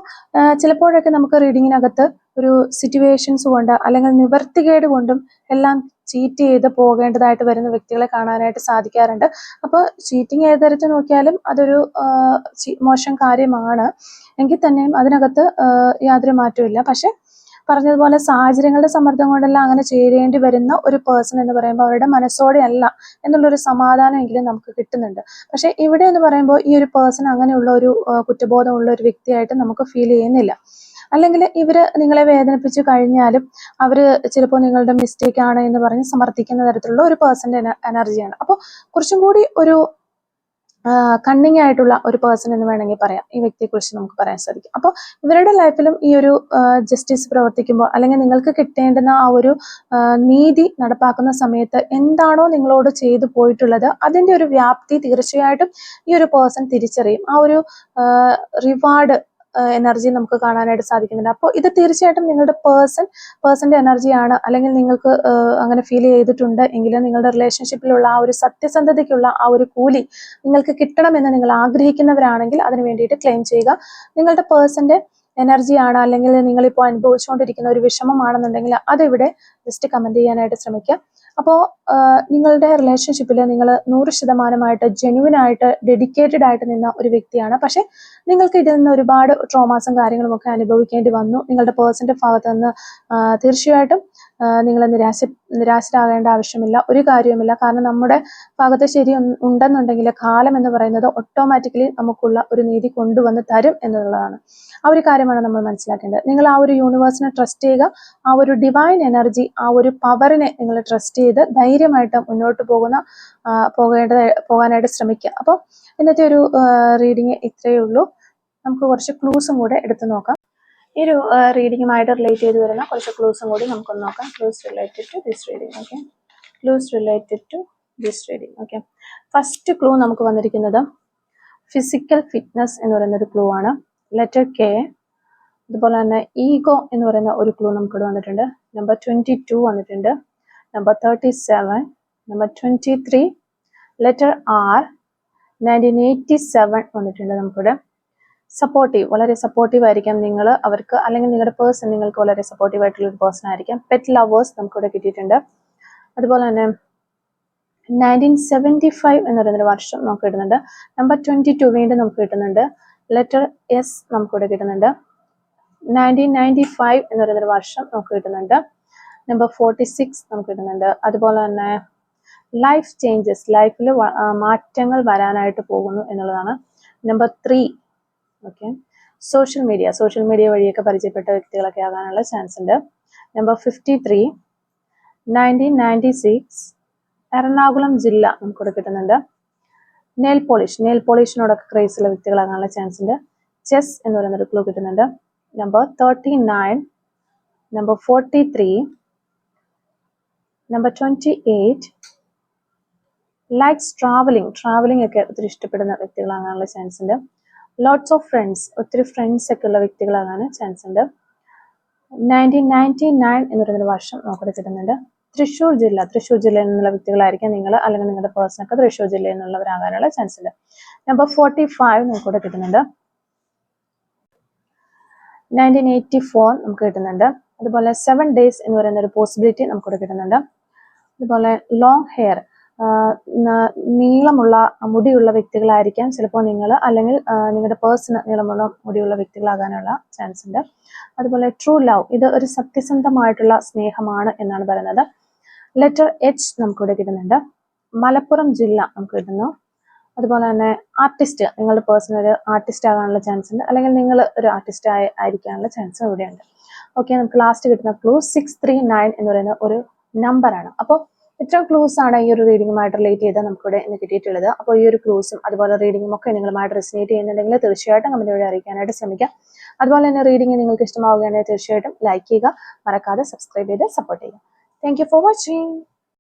ചിലപ്പോഴൊക്കെ നമുക്ക് റീഡിങ്ങിനകത്ത് ഒരു സിറ്റുവേഷൻസ് കൊണ്ട് അല്ലെങ്കിൽ നിവർത്തികേട് കൊണ്ടും എല്ലാം ചീറ്റ് ചെയ്ത് പോകേണ്ടതായിട്ട് വരുന്ന വ്യക്തികളെ കാണാനായിട്ട് സാധിക്കാറുണ്ട്. അപ്പോൾ ചീറ്റിംഗ് ഏത് തരത്തിൽ നോക്കിയാലും അതൊരു മോശം കാര്യമാണ്. എങ്കിൽ തന്നെയും അതിനകത്ത് യാതൊരു മാറ്റമില്ല പക്ഷെ പറഞ്ഞതുപോലെ സാഹചര്യങ്ങളുടെ സമ്മർദ്ദം കൊണ്ടെല്ലാം അങ്ങനെ ചേരേണ്ടി വരുന്ന ഒരു പേഴ്സൺ എന്ന് പറയുമ്പോൾ അവരുടെ മനസ്സോടെ അല്ല എന്നുള്ളൊരു സമാധാനമെങ്കിലും നമുക്ക് കിട്ടുന്നുണ്ട്. പക്ഷേ ഇവിടെ എന്ന് പറയുമ്പോൾ ഈ ഒരു പേഴ്സൺ അങ്ങനെയുള്ള ഒരു കുറ്റബോധമുള്ള ഒരു വ്യക്തിയായിട്ട് നമുക്ക് ഫീൽ ചെയ്യുന്നില്ല. അല്ലെങ്കിൽ ഇവർ നിങ്ങളെ വേദനിപ്പിച്ചു കഴിഞ്ഞാലും അവർ ചിലപ്പോൾ നിങ്ങളുടെ മിസ്റ്റേക്ക് ആണ് എന്ന് പറഞ്ഞ് സമർത്ഥിക്കുന്ന തരത്തിലുള്ള ഒരു പേഴ്സന്റെ എനർജിയാണ് അപ്പോൾ കുറച്ചും കൂടി ഒരു കണ്ണിങ് ആയിട്ടുള്ള ഒരു പേഴ്സൺ എന്ന് വേണമെങ്കിൽ പറയാം. ഈ വ്യക്തിയെക്കുറിച്ച് നമുക്ക് പറയാൻ സാധിക്കും. അപ്പോൾ ഇവരുടെ ലൈഫിലും ഈ ഒരു ജസ്റ്റിസ് പ്രവർത്തിക്കുമ്പോൾ അല്ലെങ്കിൽ നിങ്ങൾക്ക് കിട്ടേണ്ടുന്ന ആ ഒരു നീതി നടപ്പാക്കുന്ന സമയത്ത് എന്താണോ നിങ്ങളോട് ചെയ്തു പോയിട്ടുള്ളത് അതിന്റെ ഒരു വ്യാപ്തി തീർച്ചയായിട്ടും ഈ ഒരു പേഴ്സൺ തിരിച്ചറിയും. ആ ഒരു റിവാർഡ് എനർജി നമുക്ക് കാണാനായിട്ട് സാധിക്കുന്നുണ്ട്. അപ്പോൾ ഇത് തീർച്ചയായിട്ടും നിങ്ങളുടെ പേഴ്സൺ പേഴ്സന്റെ എനർജിയാണ് അല്ലെങ്കിൽ നിങ്ങൾക്ക് അങ്ങനെ ഫീൽ ചെയ്തിട്ടുണ്ട് എങ്കിലും നിങ്ങളുടെ റിലേഷൻഷിപ്പിലുള്ള ആ ഒരു സത്യസന്ധതയ്ക്കുള്ള ആ ഒരു കൂലി നിങ്ങൾക്ക് കിട്ടണമെന്ന് നിങ്ങൾ ആഗ്രഹിക്കുന്നവരാണെങ്കിൽ അതിന് വേണ്ടിയിട്ട് ക്ലെയിം ചെയ്യുക. നിങ്ങളുടെ പേഴ്സന്റെ എനർജിയാണ് അല്ലെങ്കിൽ നിങ്ങളിപ്പോൾ അനുഭവിച്ചുകൊണ്ടിരിക്കുന്ന ഒരു വിഷമമാണെന്നുണ്ടെങ്കിൽ അതിവിടെ ജസ്റ്റ് കമന്റ് ചെയ്യാനായിട്ട് ശ്രമിക്കുക അപ്പോൾ നിങ്ങളുടെ റിലേഷൻഷിപ്പിൽ നിങ്ങൾ നൂറ് ശതമാനമായിട്ട് ജെന്യുവൻ ആയിട്ട് ഡെഡിക്കേറ്റഡ് ആയിട്ട് നിന്ന ഒരു വ്യക്തിയാണ്. പക്ഷെ നിങ്ങൾക്ക് ഇതിൽ നിന്ന് ഒരുപാട് ട്രോമാസും കാര്യങ്ങളും ഒക്കെ അനുഭവിക്കേണ്ടി വന്നു. നിങ്ങളുടെ പേഴ്സന്റെ ഭാഗത്ത് നിന്ന് തീർച്ചയായിട്ടും നിങ്ങൾ നിരാശ നിരാശരാകേണ്ട ആവശ്യമില്ല. ഒരു കാര്യവുമില്ല. കാരണം നമ്മുടെ ഭാഗത്ത് ശരി ഉണ്ടെന്നുണ്ടെങ്കിൽ കാലം എന്ന് പറയുന്നത് ഓട്ടോമാറ്റിക്കലി നമുക്കുള്ള ഒരു നീതി കൊണ്ടുവന്ന് തരും എന്നുള്ളതാണ്. ആ ഒരു കാര്യമാണ് നമ്മൾ മനസ്സിലാക്കേണ്ടത്. നിങ്ങൾ ആ ഒരു യൂണിവേഴ്സിനെ ട്രസ്റ്റ് ചെയ്യുക. ആ ഒരു ഡിവൈൻ എനർജി ആ ഒരു പവറിനെ നിങ്ങൾ ട്രസ്റ്റ് ചെയ്ത് ധൈര്യമായിട്ട് മുന്നോട്ട് പോകുന്ന പോകേണ്ട പോകാനായിട്ട് ശ്രമിക്കുക. അപ്പോൾ ഇന്നത്തെ ഒരു റീഡിങ് ഇത്രയേ ഉള്ളൂ. നമുക്ക് കുറച്ച് ക്ലൂസും കൂടെ എടുത്തു നോക്കാം. ഈ ഒരു റീഡിങ്ങുമായിട്ട് റിലേറ്റ് ചെയ്ത് വരുന്ന കുറച്ച് ക്ലൂസും കൂടി നമുക്കൊന്ന് നോക്കാം. Clues related to this reading okay clues related to this reading okay first clue നമുക്ക് വന്നിരിക്കുന്നത് ഫിസിക്കൽ ഫിറ്റ്നസ് എന്ന് പറയുന്ന ഒരു ക്ലൂ ആണ്. ലെറ്റർ കെ അതുപോലെ തന്നെ ഈഗോ എന്ന് പറയുന്ന ഒരു ക്ലൂ നമുക്ക് നമുക്കിവിടെ വന്നിട്ടുണ്ട്. നമ്പർ ട്വന്റി ടു വന്നിട്ടുണ്ട്. Number thirty seven number twenty three letter R nineteen eighty seven വന്നിട്ടുണ്ട് നമുക്കിവിടെ. സപ്പോർട്ടീവ് വളരെ സപ്പോർട്ടീവ് ആയിരിക്കാം നിങ്ങൾ അവർക്ക് അല്ലെങ്കിൽ നിങ്ങളുടെ പേഴ്സൺ നിങ്ങൾക്ക് വളരെ സപ്പോർട്ടീവ് ആയിട്ടുള്ള ഒരു പേഴ്സൺ ആയിരിക്കാം. പെറ്റ് ലവേഴ്സ് നമുക്കിവിടെ കിട്ടിയിട്ടുണ്ട്. അതുപോലെ തന്നെ നയന്റീൻ സെവന്റി ഫൈവ് എന്ന് പറയുന്നൊരു വർഷം നമുക്ക് കിട്ടുന്നുണ്ട്. നമ്പർ ട്വന്റി ടു വീണ്ടും നമുക്ക് കിട്ടുന്നുണ്ട്. ലെറ്റർ എസ് നമുക്കിവിടെ കിട്ടുന്നുണ്ട്. നയന്റീൻ നയന്റി ഫൈവ് എന്ന് പറയുന്നൊരു വർഷം നമുക്ക് കിട്ടുന്നുണ്ട്. നമ്പർ ഫോർട്ടി സിക്സ് നമുക്ക് കിട്ടുന്നുണ്ട്. അതുപോലെ തന്നെ ലൈഫ് ചേഞ്ചസ് ലൈഫിൽ മാറ്റങ്ങൾ വരാനായിട്ട് പോകുന്നു എന്നുള്ളതാണ്. Number three okay social media social media വഴിയൊക്കെ പരിചയപ്പെട്ട വ്യക്തികളൊക്കെ ആകാനുള്ള ചാൻസ് ഉണ്ട്. Number fifty three nineteen ninety six Ernakulam ജില്ല നമുക്കിവിടെ കിട്ടുന്നുണ്ട്. നെയിൽ പോളിഷ് നെയിൽ പോളിഷിനോടൊക്കെ ക്രേസ് ഉള്ള വ്യക്തികളാകാനുള്ള ചാൻസ് ഉണ്ട്. ചെസ് എന്ന് പറയുന്ന ഒരു ക്ലൂ കിട്ടുന്നുണ്ട്. Number thirty nine number forty three number twenty eight likes travelling travelling ഒക്കെ ഒത്തിരി ഇഷ്ടപ്പെടുന്ന വ്യക്തികളാകാനുള്ള ചാൻസ് ഉണ്ട്. ലോട്ട്സ് ഓഫ് ഫ്രണ്ട്സ് ഒത്തിരി ഫ്രണ്ട്സ് ഒക്കെ ഉള്ള വ്യക്തികളാകാൻ ചാൻസ് ഉണ്ട്. നയന്റീൻ നയന്റി നയൻ എന്ന് പറയുന്ന വർഷം നമുക്കിവിടെ കിട്ടുന്നുണ്ട്. തൃശ്ശൂർ ജില്ല തൃശ്ശൂർ ജില്ലയിൽ നിന്നുള്ള വ്യക്തികളായിരിക്കാം നിങ്ങൾ അല്ലെങ്കിൽ നിങ്ങളുടെ പേഴ്സൺ ഒക്കെ തൃശ്ശൂർ ജില്ലയിൽ നിന്നുള്ളവരാകാനുള്ള ചാൻസ് ഉണ്ട്. നമ്പർ ഫോർട്ടി ഫൈവ് നമുക്കിവിടെ കിട്ടുന്നുണ്ട്. നയന്റീൻ എയ്റ്റി ഫോർ നമുക്ക് കിട്ടുന്നുണ്ട്. അതുപോലെ സെവൻ ഡേയ്സ് എന്ന് പറയുന്ന ഒരു പോസിബിലിറ്റി നമുക്കിവിടെ കിട്ടുന്നുണ്ട്. അതുപോലെ ലോങ് ഹെയർ നീളമുള്ള മുടിയുള്ള വ്യക്തികളായിരിക്കാം ചിലപ്പോൾ നിങ്ങൾ അല്ലെങ്കിൽ നിങ്ങളുടെ പേഴ്സണ് നീളമുള്ള മുടിയുള്ള വ്യക്തികളാകാനുള്ള ചാൻസ് ഉണ്ട്. അതുപോലെ ട്രൂ ലവ് ഇത് ഒരു സത്യസന്ധമായിട്ടുള്ള സ്നേഹമാണ് എന്നാണ് പറയുന്നത്. ലെറ്റർ എച്ച് നമുക്കിവിടെ കിട്ടുന്നുണ്ട്. മലപ്പുറം ജില്ല നമുക്ക് കിട്ടുന്നു. അതുപോലെ തന്നെ ആർട്ടിസ്റ്റ് നിങ്ങളുടെ പേഴ്സണൽ ഒരു ആർട്ടിസ്റ്റ് ആകാനുള്ള ചാൻസ് ഉണ്ട്. അല്ലെങ്കിൽ നിങ്ങൾ ഒരു ആർട്ടിസ്റ്റ് ആയി ആയിരിക്കാനുള്ള ചാൻസ് ഇവിടെയുണ്ട്. ഓക്കെ നമുക്ക് ലാസ്റ്റ് കിട്ടുന്ന ക്ലൂ സിക്സ് ത്രീ നയൻ എന്ന് പറയുന്ന ഒരു നമ്പറാണ് അപ്പോൾ ഇത്ര ക്ലൂസ് ആണ് ഈ ഒരു റീഡിങ്ങുമായിട്ട് റിലേറ്റ് ചെയ്ത് നമുക്കിവിടെ ഇന്ന് കിട്ടിയിട്ടുള്ളത്. അപ്പോൾ ഈ ഒരു ക്ലൂസും അതുപോലെ റീഡിങ്ങും ഒക്കെ നിങ്ങളുമായിട്ട് റെസിനേറ്റ് ചെയ്യുന്നുണ്ടെങ്കിൽ തീർച്ചയായിട്ടും കമന്റ് ഇവിടെ അറിയിക്കാനായിട്ട് ശ്രമിക്കാം. അതുപോലെ തന്നെ റീഡിംഗ് നിങ്ങൾക്ക് ഇഷ്ടമാവുകയാണെങ്കിൽ തീർച്ചയായിട്ടും ലൈക്ക് ചെയ്യുക. മറക്കാതെ സബ്സ്ക്രൈബ് ചെയ്ത് സപ്പോർട്ട് ചെയ്യുക. Thank for watching